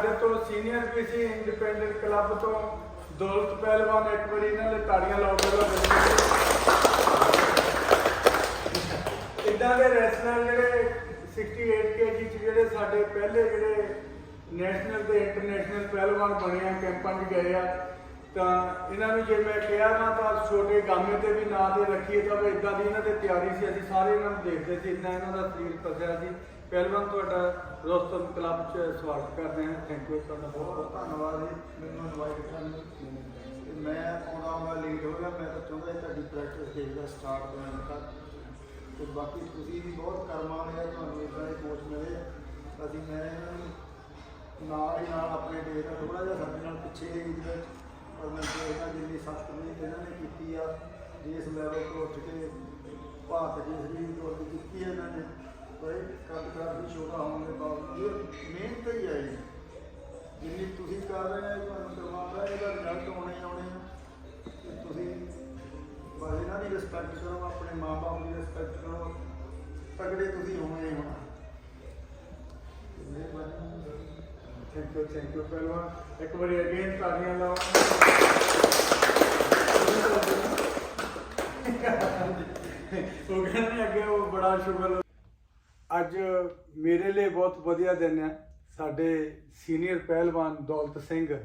ਸਾਡੇ ਤੋਂ ਸੀਨੀਅਰ ਵੀ independent club ਤੋਂ ਦੌਲਤ ਪਹਿਲਵਾਨ ਇੱਕ ਵਾਰੀ ਇਹਨਾਂ ਦੇ ਤਾੜੀਆਂ ਲਾਉਣ ਦਾ ਇਦਾਂ ਦੇ ਰੈਸਲਰ ਜਿਹੜੇ 68 ਕੇਜੀ ਚ ਜਿਹੜੇ ਸਾਡੇ ਪਹਿਲੇ ਜਿਹੜੇ ਨੈਸ਼ਨਲ ਤੇ ਇੰਟਰਨੈਸ਼ਨਲ ਪਹਿਲਵਾਨ ਬਣੇ ਆ, ਕੈਂਪਾਂ 'ਚ ਗਏ ਆ, ਤਾਂ ਇਹਨਾਂ ਨੂੰ ਜੇ ਮੈਂ ਕਿਹਾ ਨਾ, ਤਾਂ ਛੋਟੇ ਗਾਮੇ ਤੇ ਵੀ ਨਾਂ ਦੇ ਰੱਖੀਏ ਤਾਂ ਇਦਾਂ ਦੀ ਇਹਨਾਂ ਦੀ ਤਿਆਰੀ ਸੀ, ਅਸੀਂ ਸਾਰੇ ਇਹਨਾਂ ਨੂੰ ਦੇਖਦੇ ਸੀ ਇੰਨਾ ਇਹਨਾਂ ਦਾ ਸਰੀਰ ਫਸਿਆ ਸੀ। ਪਹਿਲਵਾਨ, ਤੁਹਾਡਾ ਰੋਸਤਮ ਕਲੱਬ 'ਚ ਸਵਾਗਤ ਕਰਦੇ ਹਾਂ। ਥੈਂਕ ਯੂ ਤੁਹਾਡਾ ਬਹੁਤ ਬਹੁਤ ਧੰਨਵਾਦ ਜੀ। ਮੈਨੂੰ ਇਨਵਾਈਟ ਕਰਨ ਲਈ ਮੈਂ ਆਉਣਾ ਆਉਣਾ ਲੇਟ ਹੋ ਗਿਆ, ਮੈਂ ਤਾਂ ਚਾਹੁੰਦਾ ਸੀ ਤੁਹਾਡੀ ਪ੍ਰੈਕਟਿਸ ਦੇਖਦਾ ਸਟਾਰਟ ਤੋਂ ਐਂਡ ਤੱਕ। ਤੇ ਬਾਕੀ ਤੁਸੀਂ ਵੀ ਬਹੁਤ ਕਰਮਾ ਵਾਲੇ ਆ, ਤੁਹਾਨੂੰ ਇਦਾਂ ਦੇ ਕੋਚ ਮਿਲੇ। ਅਸੀਂ ਮੈਂ ਇਹਨਾਂ ਨੂੰ ਨਾਲ ਹੀ ਨਾਲ ਆਪਣੇ ਦੇਖਦਾ ਥੋੜਾ ਜਿਹਾ ਸਾਡੇ ਨਾਲ ਪਿੱਛੇ ਏਜ ਵਿੱਚ ਪਰ ਮੈਂ ਦੇਖਦਾ ਜਿੰਨੀ ਸਖਤ ਮਿਹਨਤ ਇਹਨਾਂ ਨੇ ਕੀਤੀ ਆ। ਜਿਸ ਲੈਵਲ ਤੋਂ ਉੱਠ ਕੇ ਭਾਰਤ ਦੀ ਸਰੀਰ ਤੋਂ ਕੀਤੀ ਹੈ ਇਹਨਾਂ ਨੇ। ਬੜੇ ਕੱਦ ਕਾਫੀ ਛੋਟਾ ਹੋਣ ਦੇ ਬਾਵਜੂਦ ਮਿਹਨਤ ਹੀ ਹੈ ਜੀ। ਜਿੰਨੀ ਤੁਸੀਂ ਕਰ ਰਹੇ ਹੋ ਤੁਹਾਨੂੰ ਕਰਵਾਉਂਦਾ, ਇਹਦਾ ਰਿਜ਼ਲਟ ਆਉਣੇ ਹੀ ਆਉਣੇ ਆ। ਤੇ ਤੁਸੀਂ ਬਸ ਇਹਨਾਂ ਦੀ ਰਿਸਪੈਕਟ ਕਰੋ, ਆਪਣੇ ਮਾਪੇ ਦੀ ਰਿਸਪੈਕਟ ਕਰੋ। ਤਗੜੇ ਤੁਸੀਂ ਹੋਣਾ ਹੀ ਹੋਣਾ। ਥੈਂਕ ਯੂ ਥੈਂਕ ਯੂ ਪਹਿਲਵਾਨ। ਇੱਕ ਵਾਰੀ ਅਗੇਨ ਤਾੜੀਆਂ ਲਾਓ। ਉਹ ਕਹਿੰਦੇ ਅੱਗੇ ਉਹ ਬੜਾ ਸ਼ੁਗਰ ਅੱਜ ਮੇਰੇ ਲਈ ਬਹੁਤ ਵਧੀਆ ਦਿਨ ਹੈ। ਸਾਡੇ ਸੀਨੀਅਰ ਪਹਿਲਵਾਨ ਦੌਲਤ ਸਿੰਘ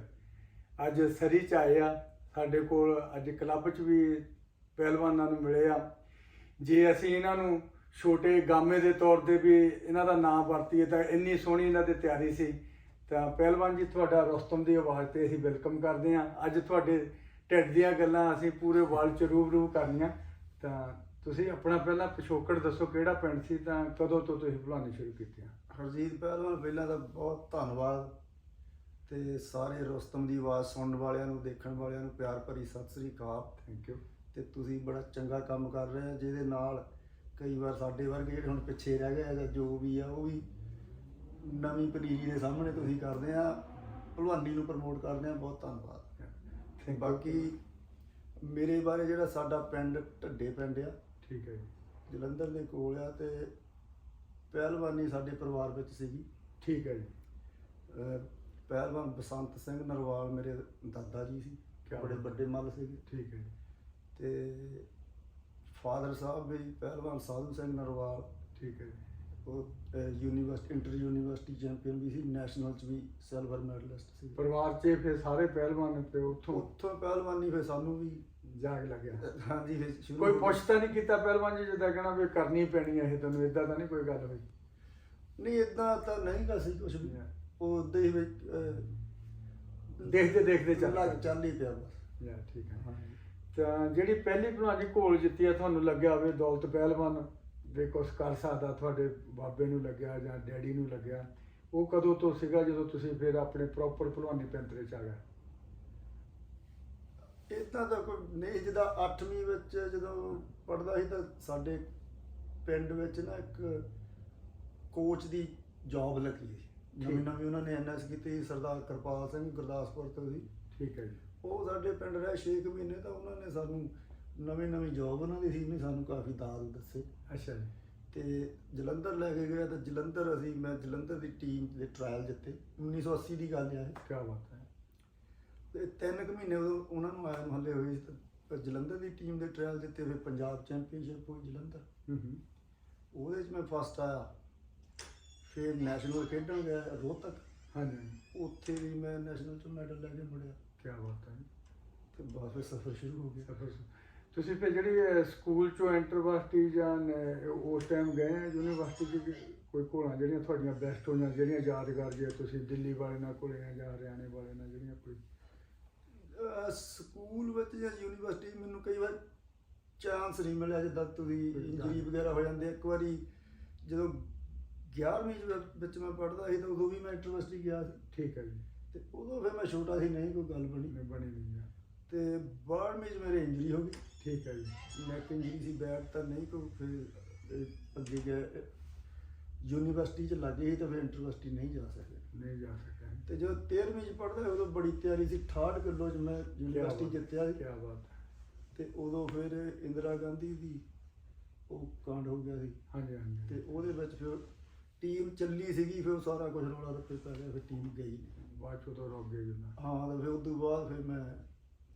ਅੱਜ ਸਰੀ ਚ ਆਏ ਆ। ਸਾਡੇ ਕੋਲ ਅੱਜ ਕਲੱਬ ਚ ਵੀ ਪਹਿਲਵਾਨਾਂ ਨੂੰ ਮਿਲੇ ਆ। ਜੇ ਅਸੀਂ ਇਹਨਾਂ ਨੂੰ ਛੋਟੇ ਗਾਮੇ ਦੇ ਤੌਰ ਤੇ ਵੀ ਇਹਨਾਂ ਦਾ ਨਾਮ ਵਰਤੀਏ ਤਾਂ ਇੰਨੀ ਸੋਹਣੀ ਇਹਨਾਂ ਦੀ ਤਿਆਰੀ ਸੀ। ਤਾਂ ਪਹਿਲਵਾਨ ਜੀ, ਤੁਹਾਡਾ ਰੁਸਤਮ ਦੀ ਆਵਾਜ਼ ਤੇ ਅਸੀਂ ਵੈਲਕਮ ਕਰਦੇ ਹਾਂ। ਅੱਜ ਤੁਹਾਡੇ ਢਿੱਡ ਦੀਆਂ ਗੱਲਾਂ ਅਸੀਂ ਪੂਰੇ ਵਰਲਡ ਚ ਰੂਬਰੂ ਕਰਨੀਆਂ। ਤਾਂ ਤੁਸੀਂ ਆਪਣਾ ਪਹਿਲਾਂ ਪਿਛੋਕੜ ਦੱਸੋ ਕਿਹੜਾ ਪਿੰਡ ਸੀ ਤਾਂ ਕਦੋਂ ਤੋਂ ਤੁਸੀਂ ਭਲਾਉਣੀ ਸ਼ੁਰੂ ਕੀਤੀਆਂ ਹਰਜੀਤ ਪਹਿਲਵਾਨ ਪਹਿਲਾਂ ਤਾਂ ਬਹੁਤ ਧੰਨਵਾਦ ਤੇ ਸਾਰੇ ਰੁਸਤਮ ਦੀ ਆਵਾਜ਼ ਸੁਣਨ ਵਾਲਿਆਂ ਨੂੰ ਦੇਖਣ ਵਾਲਿਆਂ ਨੂੰ ਪਿਆਰ ਭਰੀ ਸਤਿ ਸ੍ਰੀ ਅਕਾਲ। ਥੈਂਕ ਯੂ ਤੇ ਤੁਸੀਂ ਬੜਾ ਚੰਗਾ ਕੰਮ ਕਰ ਰਹੇ ਹੋ ਜਿਹਦੇ ਨਾਲ ਕਈ ਵਾਰ ਸਾਡੇ ਵਰਗੇ ਜਿਹੜੇ ਹੁਣ ਪਿੱਛੇ ਰਹਿ ਗਏ ਜਾਂ ਜੋ ਵੀ ਆ ਉਹ ਵੀ ਨਵੀਂ ਪਨੀਰੀ ਦੇ ਸਾਹਮਣੇ ਤੁਸੀਂ ਕਰਦੇ ਆ ਭਲਵਾਨੀ ਨੂੰ ਪ੍ਰਮੋਟ ਕਰਦੇ ਆ ਬਹੁਤ ਧੰਨਵਾਦ। ਤੇ ਬਾਕੀ ਮੇਰੇ ਬਾਰੇ ਜਿਹੜਾ ਸਾਡਾ ਪਿੰਡ ਢੱਡੇ ਪਿੰਡ ਆ ਠੀਕ ਹੈ ਜੀ। ਜਲੰਧਰ ਦੇ ਕੋਲ ਆ ਤੇ ਪਹਿਲਵਾਨੀ ਸਾਡੇ ਪਰਿਵਾਰ ਵਿੱਚ ਸੀਗੀ। ਠੀਕ ਹੈ ਜੀ। ਅਹ ਪਹਿਲਵਾਨ ਬਸੰਤ ਸਿੰਘ ਨਰਵਾਲ ਮੇਰੇ ਦਾਦਾ ਜੀ ਸੀ। ਕਿਆ ਬੜੇ ਬਾਤ। ਵੱਡੇ ਮੱਲ ਸੀਗੇ। ਠੀਕ ਹੈ ਜੀ। ਤੇ ਫਾਦਰ ਸਾਹਿਬ ਵੀ ਪਹਿਲਵਾਨ ਸਾਧੂ ਸਿੰਘ ਨਰਵਾਲ। ਠੀਕ ਹੈ ਜੀ। ਉਹ ਯੂਨੀਵਰਸਿਟੀ ਇੰਟਰ ਯੂਨੀਵਰਸਿਟੀ ਚੈਂਪੀਅਨ ਵੀ ਸੀ। ਨੈਸ਼ਨਲ ਚ ਵੀ ਸਿਲਵਰ ਮੈਡਲਿਸਟ ਸੀ। ਪਰਿਵਾਰ 'ਚ ਫਿਰ ਸਾਰੇ ਪਹਿਲਵਾਨ ਤੇ ਉੱਥੋਂ ਉੱਥੋਂ ਪਹਿਲਵਾਨੀ ਫਿਰ ਸਾਨੂੰ ਵੀ ਜਾਗ ਲੱਗਿਆ ਹਾਂਜੀ ਫਿਰ ਸ਼ੁਰੂ ਕੋਈ ਹੋ। ਪੁੱਛ ਤਾਂ ਨਹੀਂ ਕੀਤਾ ਪਹਿਲਵਾਨ ਜੀ ਜਿੱਦਾਂ ਕਹਿਣਾ ਵੀ ਕਰਨੀ ਪੈਣੀ ਹੈ ਇਹ ਤੈਨੂੰ ਇਦਾਂ ਤਾਂ ਨਹੀਂ ਕੋਈ ਗੱਲ ਹੋਈ? ਨਹੀਂ ਇਦਾਂ ਤਾਂ ਨਹੀਂ ਗਾ ਸੀ ਕੁਝ ਵੀ। Yeah. ਉਹ ਉਦਾਂ ਹੀ ਵਿੱਚ ਦੇਖਦੇ ਦੇਖਦੇ ਚੱਲ ਲੱਗ ਚੱਲ ਹੀ ਪਿਆ ਬਸ। ਯਾ ਠੀਕ ਹੈ ਤਾਂ ਜਿਹੜੀ ਪਹਿਲੀ ਭਲਵਾਨ ਜੀ ਘੋਲ ਜਿੱਤੀ ਆ ਤੁਹਾਨੂੰ ਲੱਗਿਆ ਹੋਵੇ ਦੌਲਤ ਪਹਿਲਵਾਨ ਦੇ ਕੁਛ ਕਰ ਸਕਦਾ ਤੁਹਾਡੇ ਬਾਬੇ ਨੂੰ ਲੱਗਿਆ ਜਾਂ ਡੈਡੀ ਨੂੰ ਲੱਗਿਆ ਉਹ ਕਦੋਂ ਤੋਂ ਸੀਗਾ ਜਦੋਂ ਤੁਸੀਂ ਫਿਰ ਆਪਣੇ ਪ੍ਰੋਪਰ ਭਲਵਾਨੀ ਪੈਂਤਰੇ ਚ ਆ ਗਏ? ਇਦਾਂ ਤਾਂ ਕੋਈ ਨਹੀਂ ਜਿਹਦਾ 8ਵੀਂ ਵਿੱਚ ਜਦੋਂ ਪੜਦਾ ਸੀ ਤਾਂ ਸਾਡੇ ਪਿੰਡ ਵਿੱਚ ਨਾ ਇੱਕ ਕੋਚ ਦੀ ਜੌਬ ਲੱਗੀ ਸੀ। ਨਵੀਂ। ਨਵੀਂ ਉਹਨਾਂ ਨੇ ਐਨਐਸ ਕੀਤੀ ਸਰਦਾਰ ਕਿਰਪਾਲ ਸਿੰਘ ਗੁਰਦਾਸਪੁਰ ਤੋਂ ਸੀ ਠੀਕ ਹੈ ਜੀ। ਉਹ ਸਾਡੇ ਪਿੰਡ ਰਹੇ 6 ਮਹੀਨੇ ਤਾਂ ਉਹਨਾਂ ਨੇ ਸਾਨੂੰ ਨਵੀਂ ਨਵੀਂ ਜੌਬ ਉਹਨਾਂ ਦੀ ਸੀ ਉਹਨੇ ਸਾਨੂੰ ਕਾਫੀ ਦਾਲ ਦੱਸੇ। ਅੱਛਾ ਜੀ। ਤੇ ਜਲੰਧਰ ਲੈ ਕੇ ਗਿਆ ਤਾਂ ਜਲੰਧਰ ਅਸੀਂ ਮੈਂ ਜਲੰਧਰ ਦੀ ਟੀਮ ਦੇ ਟ੍ਰਾਇਲ ਜਿੱਤੇ। 1980 ਦੀ ਗੱਲ ਇਹ। ਕੀ ਬਾਤ ਹੈ। ਤੇ ਤਿੰਨ ਕੁ ਮਹੀਨੇ ਉਦੋਂ ਉਹਨਾਂ ਨੂੰ ਆਇਆ ਨੂੰ ਹੱਲੇ ਹੋਏ ਸੀ ਤੇ ਜਲੰਧਰ ਦੀ ਟੀਮ ਦੇ ਟ੍ਰਾਇਲ ਜਿੱਤੇ ਫਿਰ ਪੰਜਾਬ ਚੈਂਪੀਅਨਸ਼ਿਪ ਹੋਈ ਜਲੰਧਰ। ਹੂੰ ਹੂੰ। ਉਹਦੇ 'ਚ ਮੈਂ ਫਸਟ ਆਇਆ। ਫਿਰ ਨੈਸ਼ਨਲ ਖੇਡਣ ਗਿਆ ਰੋਹਤਕ। ਹਾਂਜੀ ਉੱਥੇ ਵੀ ਮੈਂ ਨੈਸ਼ਨਲ 'ਚ ਮੈਡਲ ਲੈ ਕੇ ਮੁੜਿਆ। ਕੀ ਬਾਤ ਹੈ। ਤੇ ਬਾਅਦ ਫਿਰ ਸਫ਼ਰ ਸ਼ੁਰੂ ਹੋ ਗਿਆ। ਸਫਰ ਤੁਸੀਂ ਫਿਰ ਜਿਹੜੀ ਸਕੂਲ ਚੋਂ ਇੰਟਰਵਰਸਿਟੀ ਜਾਂ ਉਸ ਟਾਈਮ ਗਏ ਯੂਨੀਵਰਸਿਟੀ ਚ? ਕੋਈ ਘੋਲਾਂ ਜਿਹੜੀਆਂ ਤੁਹਾਡੀਆਂ ਬੈਸਟ ਹੋਈਆਂ ਜਿਹੜੀਆਂ ਯਾਦਗਾਰ ਜੇ ਤੁਸੀਂ ਦਿੱਲੀ ਵਾਲੇ ਨਾਲ ਆ ਜਾਂ ਹਰਿਆਣੇ ਵਾਲੇ ਨਾਲ ਜਿਹੜੀਆਂ ਕੋਈ ਸਕੂਲ ਵਿੱਚ ਜਾਂ ਯੂਨੀਵਰਸਿਟੀ ਮੈਨੂੰ ਕਈ ਵਾਰ ਚਾਂਸ ਨਹੀਂ ਮਿਲਿਆ ਜਿੱਦਾਂ ਤੁਸੀਂ ਇੰਜਰੀ ਵਗੈਰਾ ਹੋ ਜਾਂਦੇ ਇੱਕ ਵਾਰੀ ਜਦੋਂ 11ਵੀਂ ਚ ਵਿੱਚ ਮੈਂ ਪੜ੍ਹਦਾ ਸੀ ਤਾਂ ਉਦੋਂ ਵੀ ਮੈਂ ਯੂਨੀਵਰਸਿਟੀ ਗਿਆ ਸੀ। ਠੀਕ ਹੈ ਜੀ। ਤੇ ਉਦੋਂ ਫਿਰ ਮੈਂ ਛੋਟਾ ਸੀ ਨਹੀਂ ਕੋਈ ਗੱਲ ਬਣੀ। ਨਹੀਂ ਬਣੀ ਨਹੀਂ ਤੇ 12ਵੀਂ ਚ ਮੇਰੇ ਇੰਜਰੀ ਹੋ ਗਈ। ਠੀਕ ਹੈ ਜੀ। ਨੈਕ ਇੰਜਰੀ ਸੀ ਬੈਕ ਤਾਂ ਨਹੀਂ ਕੋਈ ਫਿਰ ਅੱਗੇ ਗਿਆ ਯੂਨੀਵਰਸਿਟੀ ਚ ਲੱਗੇ ਸੀ ਤਾਂ ਫਿਰ ਯੂਨੀਵਰਸਿਟੀ ਨਹੀਂ ਜਾ ਸਕੇ। ਨਹੀਂ ਜਾ ਸਕਿਆ ਤੇ ਜਦੋਂ 13ਵੀਂ ਚ ਪੜ੍ਹਦਾ ਉਦੋਂ ਬੜੀ ਤਿਆਰੀ ਸੀ 68 ਕਿਲੋ ਚ ਮੈਂ ਯੂਨੀਵਰਸਿਟੀ ਜਿੱਤਿਆ ਕੀ ਸੀ ਬਾਤ। ਹੈ ਤੇ ਉਦੋਂ ਫਿਰ ਇੰਦਰਾ ਗਾਂਧੀ ਦੀ ਉਹ ਕਾਂਡ ਹੋ ਗਿਆ ਸੀ। ਹਾਂਜੀ ਹਾਂਜੀ। ਤੇ ਉਹਦੇ ਵਿੱਚ ਫਿਰ ਟੀਮ ਚੱਲੀ ਸੀਗੀ ਫਿਰ ਸਾਰਾ ਕੁਝ ਰੌਲਾ ਰੱਪੇ ਪੈ ਗਿਆ ਫਿਰ ਟੀਮ ਗਈ। ਬਾਅਦ ਚ ਉਦੋਂ ਰੁਕ ਗਏ ਜੁਨਾ। ਹਾਂ ਤੇ ਫਿਰ ਉਸ ਤੋਂ ਬਾਅਦ ਫਿਰ ਮੈਂ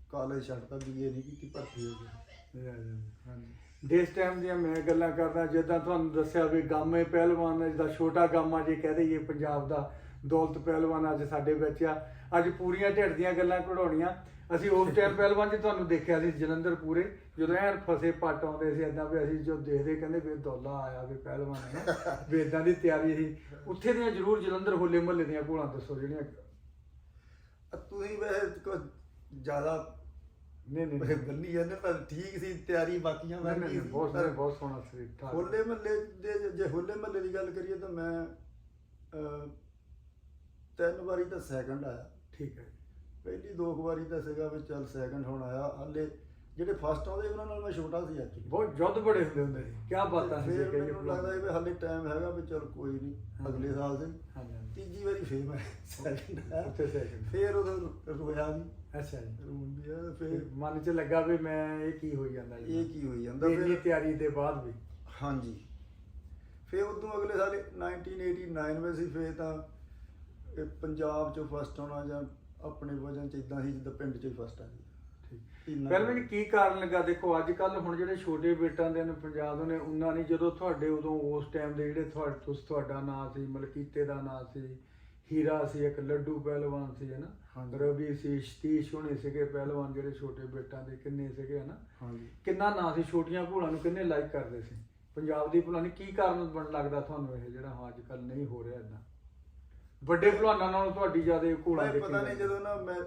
ਕਾਲਜ ਛੱਡਤਾ ਬੀਏ ਨਹੀਂ ਕੀਤੀ ਭਰਤੀ ਹੋ ਗਿਆ। ਦੇਸ ਟਾਈਮ ਦੀਆਂ ਮੈਂ ਗੱਲਾਂ ਕਰਦਾ ਜਿੱਦਾਂ ਤੁਹਾਨੂੰ ਦੱਸਿਆ ਵੀ ਗਾਮੇ ਪਹਿਲਵਾਨ ਜਿਹਦਾ ਛੋਟਾ ਗਾਮਾ ਜੇ ਕਹਿ ਦਈਏ ਪੰਜਾਬ ਦਾ ਦੌਲਤ ਪਹਿਲਵਾਨ ਅੱਜ ਸਾਡੇ ਵਿੱਚ ਆ। ਅੱਜ ਪੂਰੀਆਂ ਢਿੱਡ ਦੀਆਂ ਗੱਲਾਂ ਕਢਾਉਣੀਆਂ ਅਸੀਂ ਉਸ ਟਾਈਮ ਪਹਿਲਵਾਨ ਜੀ ਤੁਹਾਨੂੰ ਦੇਖਿਆ ਸੀ ਜਲੰਧਰ ਪੂਰੇ ਜਦੋਂ ਐਨ ਫਸੇ ਪੱਟ ਆਉਂਦੇ ਸੀ ਏਦਾਂ ਵੀ ਅਸੀਂ ਜੋ ਦੇਖਦੇ ਕਹਿੰਦੇ ਵੀ ਦੌਲਾ ਆਇਆ ਵੀ ਪਹਿਲਵਾਨ ਹੈ ਨਾ। ਵੀ ਏਦਾਂ ਦੀ ਤਿਆਰੀ ਸੀ। ਉੱਥੇ ਦੀਆਂ ਜ਼ਰੂਰ ਜਲੰਧਰ ਹੋਲੇ ਮਹੱਲੇ ਦੀਆਂ ਘੋਲਾਂ ਦੱਸੋ ਜਿਹੜੀਆਂ ਤੁਸੀਂ ਵੈਸੇ ਕੁਝ ਜ਼ਿਆਦਾ ਨਹੀਂ ਨਹੀਂ ਗੱਲੀ ਜਾਂਦੇ ਪਰ ਠੀਕ ਸੀ ਤਿਆਰੀ ਬਾਕੀਆਂ ਵਰਗੀ ਨਹੀਂ, ਬਹੁਤ ਸੋਹਣਾ ਬਹੁਤ ਸੋਹਣਾ ਸੀ। ਹੋਲੇ ਮਹੱਲੇ ਦੇ ਜੇ- ਹੋਲੇ ਮਹੱਲੇ ਦੀ ਗੱਲ ਕਰੀਏ ਤਾਂ ਮੈਂ ਤਿੰਨ ਵਾਰੀ ਤਾਂ ਸੈਕੰਡ ਆਇਆ ਠੀਕ ਹੈ। ਪਹਿਲੀ ਦੋ ਕੁ ਵਾਰੀ ਤਾਂ ਸੀਗਾ ਵੀ ਚੱਲ ਸੈਕੰਡ ਹੁਣ ਆਇਆ ਹਾਲੇ ਜਿਹੜੇ ਫਸਟ ਆਉਂਦੇ ਉਹਨਾਂ ਨਾਲ ਮੈਂ ਛੋਟਾ ਸੀ ਐਕਚੁਅਲੀ ਬਹੁਤ ਯੁੱਧ ਬੜੇ ਹੁੰਦੇ ਹੁੰਦੇ ਸੀ ਕੀ ਬਾਤਾਂ ਸੀ ਫਿਰ ਮੈਨੂੰ ਲੱਗਦਾ ਸੀ ਵੀ ਹਾਲੇ ਟਾਈਮ ਹੈਗਾ ਵੀ ਚੱਲ ਕੋਈ ਨਹੀਂ। ਅਗਲੇ ਸਾਲ ਹਾਂਜੀ ਤੀਜੀ ਵਾਰੀ ਫੇਰ ਮੈਂ ਸੈਕੰਡ ਉੱਥੇ। ਫੇਰ ਉਦੋਂ ਰੋਇਆ ਵੀ ਅੱਛਾ ਜੀ। ਰੋਣ ਵੀ ਆਇਆ ਫਿਰ ਮਨ 'ਚ ਲੱਗਾ ਵੀ ਮੈਂ ਇਹ ਕੀ ਹੋਈ ਜਾਂਦਾ ਜੀ? ਇਹ ਕੀ ਹੋਈ ਜਾਂਦਾ ਫਿਰ ਤਿਆਰੀ ਦੇ ਬਾਅਦ ਵੀ। ਹਾਂਜੀ। ਫਿਰ ਉਦੋਂ ਅਗਲੇ ਸਾਲ 1989 ਵਿੱਚ ਸੀ ਫਿਰ ਤਾਂ ਇਹ ਪੰਜਾਬ ਚੋਂ ਫਸਟ ਆਉਣਾ ਜਾਂ ਆਪਣੇ ਵਜਨ ਚ ਇਦਾਂ ਸੀ ਜਿੱਦਾਂ ਪਿੰਡ ਚੋਂ ਹੀ ਫਸਟ ਆ ਜੀ ਪਹਿਲਾਂ ਵੀ ਕੀ ਕਾਰਨ ਲੱਗਾ? ਦੇਖੋ ਅੱਜ ਕੱਲ ਹੁਣ ਜਿਹੜੇ ਛੋਟੇ ਬੇਟਾਂ ਦੇ ਨੇ ਪੰਜਾਬ ਦੇ ਨੇ ਉਹਨਾਂ ਨਹੀਂ ਜਦੋਂ ਤੁਹਾਡੇ ਉਦੋਂ ਉਸ ਟਾਈਮ ਦੇ ਜਿਹੜੇ ਤੁਹਾਡੇ ਤੁਸੀਂ ਤੁਹਾਡਾ ਨਾਂ ਸੀ ਮਲਕੀਤੇ ਦਾ ਨਾਂ ਸੀ ਹੀਰਾ ਸੀ ਇੱਕ ਲੱਡੂ ਪਹਿਲਵਾਨ ਸੀ ਹਨਾ। ਰਵੀ ਸੀ ਸਤੀਸ਼ ਹੋਣੇ ਸੀਗੇ ਪਹਿਲਵਾਨ ਜਿਹੜੇ ਛੋਟੇ ਬੇਟਾਂ ਦੇ ਕਿੰਨੇ ਸੀਗੇ ਹਨਾ? ਹਾਂਜੀ। ਕਿੰਨਾ ਨਾਂ ਸੀ? ਛੋਟੀਆਂ ਘੋੜਾਂ ਨੂੰ ਕਿੰਨੇ ਲਾਈਕ ਕਰਦੇ ਸੀ? ਪੰਜਾਬ ਦੀ ਭੁਲਾ ਨਹੀਂ ਕੀ ਕਾਰਨ ਬਣ ਲੱਗਦਾ ਤੁਹਾਨੂੰ ਇਹ ਜਿਹੜਾ ਹਾਂ ਅੱਜ ਕੱਲ ਨਹੀਂ ਹੋ ਰਿਹਾ ਇਦਾਂ ਵੱਡੇ ਭਲਵਾਨਾਂ ਨਾਲੋਂ ਤੁਹਾਡੀ ਜ਼ਿਆਦਾ ਘੋੜਾਂ ਮੈਂ ਪਤਾ ਨਹੀਂ। ਜਦੋਂ। ਨਾ ਮੈਂ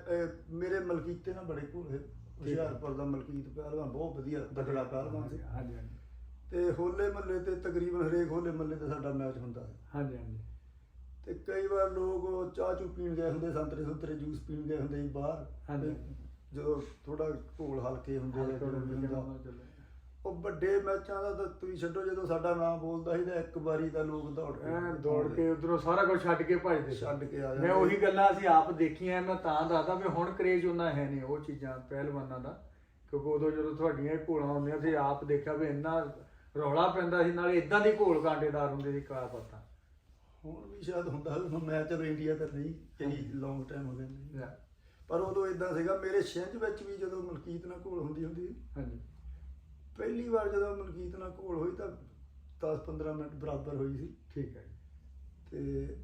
ਮੇਰੇ ਮਲਕੀਤੇ ਨਾ ਬੜੇ ਘੋੜੇ ਹੁਸ਼ਿਆਰਪੁਰ ਦਾ ਮਲਕੀਤ ਪਹਿਲਵਾਨ ਬਹੁਤ ਵਧੀਆ ਤਕੜਾ ਪਹਿਲਵਾਨ ਸੀ। ਹਾਂਜੀ ਹਾਂਜੀ। ਤੇ ਹੋਲੇ ਮਹੱਲੇ ਤੇ ਤਕਰੀਬਨ ਹਰੇਕ ਹੋਲੇ ਮਹੱਲੇ ਤੇ ਸਾਡਾ ਮੈਚ ਹੁੰਦਾ ਸੀ। ਹਾਂਜੀ ਹਾਂਜੀ। ਤੇ ਕਈ ਵਾਰ ਲੋਕ ਚਾਹ ਚੂ ਪੀਣ ਗਏ ਹੁੰਦੇ ਸੰਤਰੇ ਸੰਤਰੇ ਜੂਸ ਪੀਣ ਗਏ ਹੁੰਦੇ ਸੀ ਬਾਹਰ। ਹਾਂਜੀ। ਤੇ ਜਦੋਂ ਥੋੜਾ ਘੋਲ ਹਲਕੇ ਹੁੰਦੇ ਆ ਜਦੋਂ ਵੀ ਹੁੰਦਾ। ਉਹ ਵੱਡੇ ਮੈਚਾਂ ਦਾ ਤਾਂ ਤੁਸੀਂ ਛੱਡੋ ਜਦੋਂ ਸਾਡਾ ਨਾਮ ਬੋਲਦਾ ਸੀ ਤਾਂ ਇੱਕ ਵਾਰੀ ਤਾਂ ਲੋਕ ਦੌੜ ਕੇ ਐਂ ਦੌੜ ਕੇ ਉਧਰੋਂ ਸਾਰਾ ਕੁਝ ਛੱਡ ਕੇ ਭੱਜਦੇ ਸੀ। ਛੱਡ ਕੇ ਆ ਮੈਂ ਜਾਂਦੇ। ਉਹੀ ਗੱਲਾਂ ਅਸੀਂ ਆਪ ਦੇਖੀਆਂ ਮੈਂ ਤਾਂ ਦੱਸਦਾ ਵੀ ਹੁਣ ਕਰੇਜ ਉਹਨਾਂ ਹੈ ਨਹੀਂ ਉਹ ਚੀਜ਼ਾਂ ਪਹਿਲਵਾਨਾਂ ਦਾ। ਕਿਉਂਕਿ ਉਦੋਂ ਜਦੋਂ ਤੁਹਾਡੀਆਂ ਘੋਲਾਂ ਹੁੰਦੀਆਂ ਸੀ ਆਪ ਦੇਖਿਆ ਵੀ ਇੰਨਾ ਰੌਲਾ ਪੈਂਦਾ ਸੀ ਨਾਲੇ ਇਦਾਂ ਦੀ ਘੋਲ ਕਾਂਟੇਦਾਰ ਹੁੰਦੇ ਸੀ ਕਾ ਪਤਾ। ਹੁਣ ਵੀ ਸ਼ਾਇਦ ਹੁੰਦਾ ਹੁਣ ਮੈਂ ਚਲੋ ਇੰਡੀਆ ਤਾਂ ਨਹੀਂ ਕਈ ਲੌਂਗ ਟਾਈਮ ਹੋ ਗਏ ਨਹੀਂ ਪਰ ਉਦੋਂ ਇਦਾਂ ਸੀਗਾ ਮੇਰੇ ਛਿੰਝ ਵਿੱਚ ਵੀ ਜਦੋਂ ਮਲਕੀਤ ਨਾਲ ਘੋਲ ਹੁੰਦੀ ਹੁੰਦੀ ਸੀ, ਹਾਂਜੀ। ਪਹਿਲੀ ਵਾਰ ਜਦੋਂ ਮਲਕੀਤ ਨਾਲ ਘੋਲ ਹੋਈ ਤਾਂ 10-15 ਮਿੰਟ ਬਰਾਬਰ ਹੋਈ ਸੀ। ਠੀਕ ਹੈ ਤੇ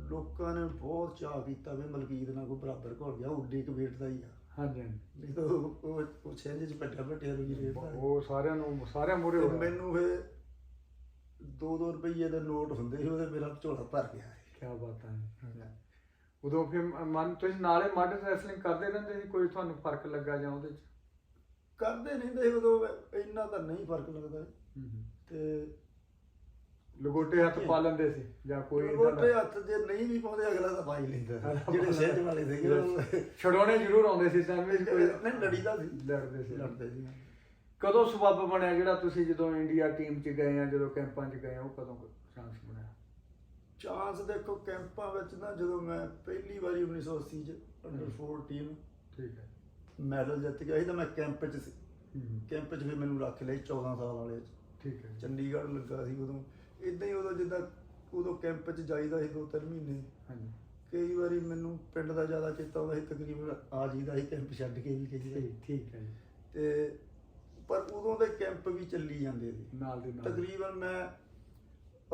ਲੋਕਾਂ ਨੇ ਬਹੁਤ ਚਾਅ ਕੀਤਾ ਵੀ ਮਲਕੀਤ ਨਾਲ ਕੋਈ ਬਰਾਬਰ ਘੋਲ ਗਿਆ। ਉੱਡੀ ਕਬੀਰ ਦਾ ਹੀ ਆ। ਹਾਂਜੀ ਨਹੀਂ ਤਾਂ ਉਹ ਉਹ- ਛਿੰਝ ਚ ਵੱਡਾ ਵੱਡਿਆ ਰੋਈ ਰੇਟਦਾ ਉਹ ਸਾਰਿਆਂ ਨੂੰ ਸਾਰਿਆਂ ਮੂਹਰੇ ਤੇ ਮੈਨੂੰ ਫਿਰ 2-2 ਰੁਪਏ ਦੇ ਨੋਟ ਹੁੰਦੇ ਸੀ ਉਹਦੇ ਮੇਰਾ ਝੋਲਾ ਭਰ ਗਿਆ ਕੀ ਬਾਤ ਹੈ। ਉਦੋਂ ਫਿਰ ਮਨ ਤੁਸੀਂ ਨਾਲੇ ਮੱਡ ਰੈਸਲਿੰਗ ਕਰਦੇ ਰਹਿੰਦੇ ਸੀ ਕੋਈ ਤੁਹਾਨੂੰ ਫ਼ਰਕ ਲੱਗਾ ਜਾਂ ਉਹਦੇ ਚ? ਕਰਦੇ ਨਹੀਂ ਤੇ ਉਦੋਂ ਇੰਨਾ ਤਾਂ ਨਹੀਂ ਫ਼ਰਕ ਲੱਗਦਾ ਤੇ ਲਗੋਟੇ ਹੱਥ ਪਾ ਲੈਂਦੇ ਸੀ ਜਾਂ ਕੋਈ ਏਦਾਂ ਗੋਟੇ ਦਾ ਹੱਥ ਜੇ ਨਹੀਂ ਵੀ ਪਾਉਂਦੇ ਅਗਲਾ ਤਾਂ ਪਾ ਹੀ ਲੈਂਦਾ ਜਿਹੜੇ ਛਿੰਝ ਵਾਲੇ ਸੀਗੇ ਛਡਾਉਣੇ ਜ਼ਰੂਰ ਆਉਂਦੇ ਸੀ ਵੀ ਕੋਈ ਨਹੀਂ ਲੜੀਦਾ ਸੀ। ਲੜਦੇ ਸੀ। ਲੜਦੇ ਸੀ। ਕਦੋਂ ਸਬੱਬ ਬਣਿਆ ਜਿਹੜਾ ਤੁਸੀਂ ਜਦੋਂ ਇੰਡੀਆ ਟੀਮ 'ਚ ਗਏ ਆ ਜਦੋਂ ਕੈਂਪਾਂ 'ਚ ਗਏ ਆ ਉਹ ਕਦੋਂ ਚਾਂਸ ਬਣਿਆ? ਚਾਂਸ ਦੇਖੋ ਕੈਂਪਾਂ ਵਿੱਚ ਨਾ ਜਦੋਂ ਮੈਂ ਪਹਿਲੀ ਵਾਰੀ 1980 ਚ ਅੰਡਰ 14 ਠੀਕ ਹੈ। ਮੈਡਲ ਜਿੱਤ ਗਿਆ ਸੀ ਤਾਂ ਮੈਂ ਕੈਂਪ 'ਚ ਸੀ। ਕੈਂਪ 'ਚ ਫਿਰ ਮੈਨੂੰ ਰੱਖ ਲਿਆ ਸੀ 14 ਸਾਲ ਵਾਲੇ 'ਚ। ਠੀਕ ਹੈ ਚੰਡੀਗੜ੍ਹ ਲੱਗਾ ਸੀ ਉਦੋਂ। ਇਦਾਂ ਹੀ ਉਦੋਂ ਜਿੱਦਾਂ ਉਦੋਂ ਕੈਂਪ 'ਚ ਜਾਈਦਾ ਸੀ ਦੋ ਤਿੰਨ ਮਹੀਨੇ। ਹਾਂਜੀ। ਕਈ ਵਾਰੀ ਮੈਨੂੰ ਪਿੰਡ ਦਾ ਜ਼ਿਆਦਾ ਚੇਤਾ ਆਉਂਦਾ ਸੀ ਤਕਰੀਬਨ ਆ ਜੀਦਾ ਸੀ ਕੈਂਪ ਛੱਡ ਕੇ ਵੀ ਕਈ ਵਾਰੀ। ਠੀਕ ਹੈ ਤੇ ਪਰ ਉਦੋਂ ਦੇ ਕੈਂਪ ਵੀ ਚੱਲੀ ਜਾਂਦੇ ਸੀ। ਨਾਲ ਦੇ ਨਾਲ। ਤਕਰੀਬਨ ਮੈਂ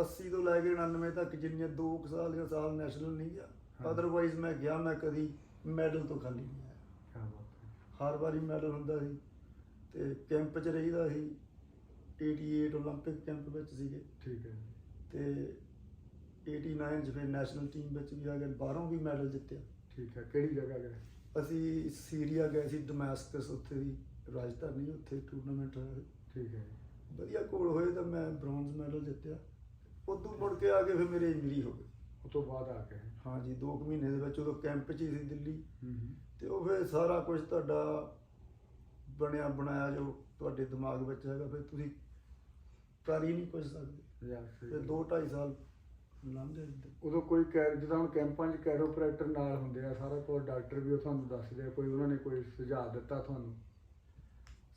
80 ਤੋਂ ਲੈ ਕੇ 99 ਤੱਕ ਜਿੰਨੀਆਂ 2 ਸਾਲ ਜਾਂ ਸਾਲ ਨੈਸ਼ਨਲ ਨਹੀਂ ਗਿਆ। ਅਦਰਵਾਈਜ਼ ਮੈਂ ਗਿਆ ਮੈਂ ਕਦੀ ਮੈਡਲ ਤੋਂ ਖਾਲੀ ਨਹੀਂ ਆਇਆ। ਕੀ ਬਾਤ ਹੈ। ਹਰ ਵਾਰੀ ਮੈਡਲ ਹੁੰਦਾ ਸੀ। ਤੇ ਕੈਂਪ 'ਚ ਰਹੀਦਾ ਸੀ 88 올림픽 ਕੈਂਪ ਵਿੱਚ ਸੀਗੇ ਠੀਕ ਹੈ ਜੀ ਤੇ 89 'ਚ ਫਿਰ ਨੈਸ਼ਨਲ ਟੀਮ ਵਿੱਚ ਵੀ ਆ ਗਏ ਬਾਹਰੋਂ ਵੀ ਮੈਡਲ ਜਿੱਤਿਆ ਠੀਕ ਹੈ ਕਿਹੜੀ ਜਗ੍ਹਾ ਗਏ ਅਸੀਂ ਸੀਰੀਆ ਗਏ ਸੀ ਡਮੈਸਕਸ ਉੱਥੇ ਦੀ ਰਾਜਧਾਨੀ ਉੱਥੇ ਟੂਰਨਾਮੈਂਟ ਹੋਇਆ ਸੀ ਠੀਕ ਹੈ ਜੀ ਵਧੀਆ ਕੋਲ ਹੋਏ ਤਾਂ ਮੈਂ ਬ੍ਰੌਂਜ਼ ਮੈਡਲ ਜਿੱਤਿਆ ਉਦੋਂ ਮੁੜ ਕੇ ਆ ਕੇ ਫਿਰ ਮੇਰੇ ਇੰਜਰੀ ਹੋ ਗਈ ਉਹ ਤੋਂ ਬਾਅਦ ਆ ਕੇ ਹਾਂਜੀ 2 ਮਹੀਨੇ ਦੇ ਵਿੱਚ ਉਦੋਂ ਕੈਂਪ 'ਚ ਹੀ ਸੀ ਦਿੱਲੀ ਹੂੰ ਹੂੰ ਤੇ ਉਹ ਫਿਰ ਸਾਰਾ ਕੁਝ ਤੁਹਾਡਾ ਬਣਿਆ ਬਣਾਇਆ ਜੋ ਤੁਹਾਡੇ ਦਿਮਾਗ ਵਿੱਚ ਹੈਗਾ ਫਿਰ ਤੁਸੀਂ ਕਰ ਹੀ ਨਹੀਂ ਕੁਝ ਸਕਦੇ ਹੈ। 2 2.5 ਸਾਲ ਲੰਘ ਗਏ। ਉਦੋਂ ਕੋਈ ਕੈ ਜਿੱਦਾਂ ਹੁਣ ਕੈਂਪਾਂ 'ਚ ਕੈਰੋਪ੍ਰੈਕਟਰ ਨਾਲ ਹੁੰਦੇ ਆ ਸਾਰਾ ਕੁਝ ਡਾਕਟਰ ਵੀ ਉਹ ਤੁਹਾਨੂੰ ਦੱਸਦੇ ਆ ਕੋਈ ਉਹਨਾਂ ਨੇ ਕੋਈ ਸੁਝਾਅ ਦਿੱਤਾ ਤੁਹਾਨੂੰ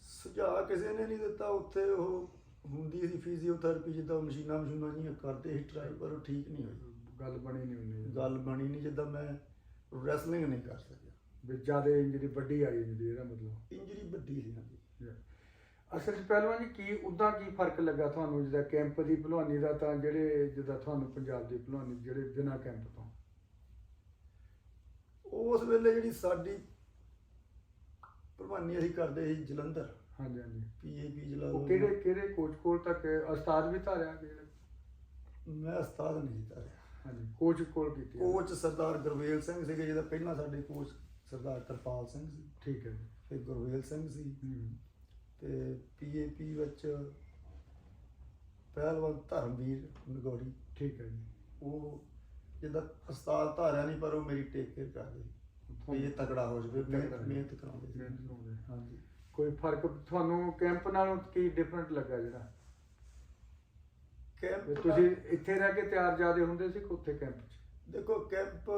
ਸੁਝਾਅ ਕਿਸੇ ਨੇ ਨਹੀਂ ਦਿੱਤਾ ਉੱਥੇ ਉਹ ਹੁੰਦੀ ਸੀ ਫਿਜ਼ੀਓਥੈਰੇਪੀ ਜਿੱਦਾਂ ਮਸ਼ੀਨਾਂ ਮਸ਼ੀਨਾਂ ਜੀਆਂ ਕਰਦੇ ਸੀ ਟਰਾਈ ਪਰ ਉਹ ਠੀਕ ਨਹੀਂ ਹੋਈ ਗੱਲ ਬਣੀ ਨਹੀਂ ਹੁੰਦੀ ਗੱਲ ਬਣੀ ਨਹੀਂ ਜਿੱਦਾਂ ਮੈਂ ਰੈਸਲਿੰਗ ਨਹੀਂ ਕਰ ਸਕਿਆ ਵੀ ਜ਼ਿਆਦਾ ਇੰਜਰੀ ਵੱਡੀ ਆਈ ਇੰਜਰੀ ਇਹਦਾ ਮਤਲਬ। ਇੰਜਰੀ ਵੱਡੀ ਸੀ ਹਾਂਜੀ। ਅਸਲ 'ਚ ਪਹਿਲਵਾਨ ਜੀ ਕੀ ਉਦਾਂ ਕੀ ਫ਼ਰਕ ਲੱਗਾ ਤੁਹਾਨੂੰ ਜਿਹਦਾ ਕੈਂਪ ਦੀ ਭਲਵਾਨੀ ਦਾ ਤਾਂ ਜਿਹੜੇ ਜਿੱਦਾਂ ਤੁਹਾਨੂੰ ਪੰਜਾਬ ਦੀ ਭਲਵਾਨੀ ਜਿਹੜੇ ਬਿਨਾਂ ਕੈਂਪ ਤੋਂ? ਉਸ ਵੇਲੇ ਜਿਹੜੀ ਸਾਡੀ ਭਲਵਾਨੀ ਅਸੀਂ ਕਰਦੇ ਸੀ ਜਲੰਧਰ। ਹਾਂਜੀ ਹਾਂਜੀ। ਪੀਏਪੀ ਜਲੰਧਰ ਉਹ ਕਿਹੜੇ ਕਿਹੜੇ ਕੋਚ ਕੋਲ ਤੱਕ ਉਸਤਾਦ ਵੀ ਧਾਰਿਆ ਕਿਹੜੇ ਮੈਂ ਉਸਤਾਦ ਨਹੀਂ ਤਾਰਿਆ ਹਾਂਜੀ ਕੋਚ ਕੋਲ ਕੀਤੀ। ਕੋਚ ਸਰਦਾਰ ਗੁਰਵੇਲ ਸਿੰਘ ਸੀਗੇ ਜਿਹਦਾ ਪਹਿਲਾਂ ਸਾਡੇ ਕੋਚ ਸਰਦਾਰ ਕਰਪਾਲ ਸਿੰਘ ਸੀ ਠੀਕ ਹੈ। ਫਿਰ ਗੁਰਵੇਲ ਸਿੰਘ ਸੀ। ਹੂੰ। ਤੇ ਪੀਏਪੀ ਵਿੱਚ ਪਹਿਲਵਾਨ ਧਰਮਵੀਰ ਨਗੌਰੀ। ਠੀਕ ਹੈ ਜੀ। ਉਹ ਜਿਹਦਾ ਉਸਤਾਦ ਧਾਰਿਆ ਨਹੀਂ ਪਰ ਉਹ ਮੇਰੀ ਟੇਕ ਕੇਅਰ ਕਰਦੇ ਵੀ ਇਹ ਤਕੜਾ ਹੋ ਜਾਵੇ ਮਿਹਨਤ। ਮਿਹਨਤ ਕਰਾਉਂਦੇ ਸੀ। ਮਿਹਨਤ ਕਰਾਉਂਦੇ। ਹਾਂਜੀ। ਕੋਈ ਫ਼ਰਕ ਤੁਹਾਨੂੰ ਕੈਂਪ ਨਾਲੋਂ ਕੀ ਡਿਫਰੈਂਟ ਲੱਗਾ ਜਿਹੜਾ? ਕੈਂਪ ਤੁਸੀਂ ਇੱਥੇ ਰਹਿ ਕੇ ਤਿਆਰ ਜਿਆਦੇ ਹੁੰਦੇ ਸੀ ਕਿ ਉੱਥੇ ਕੈਂਪ 'ਚ? ਦੇਖੋ ਕੈਂਪ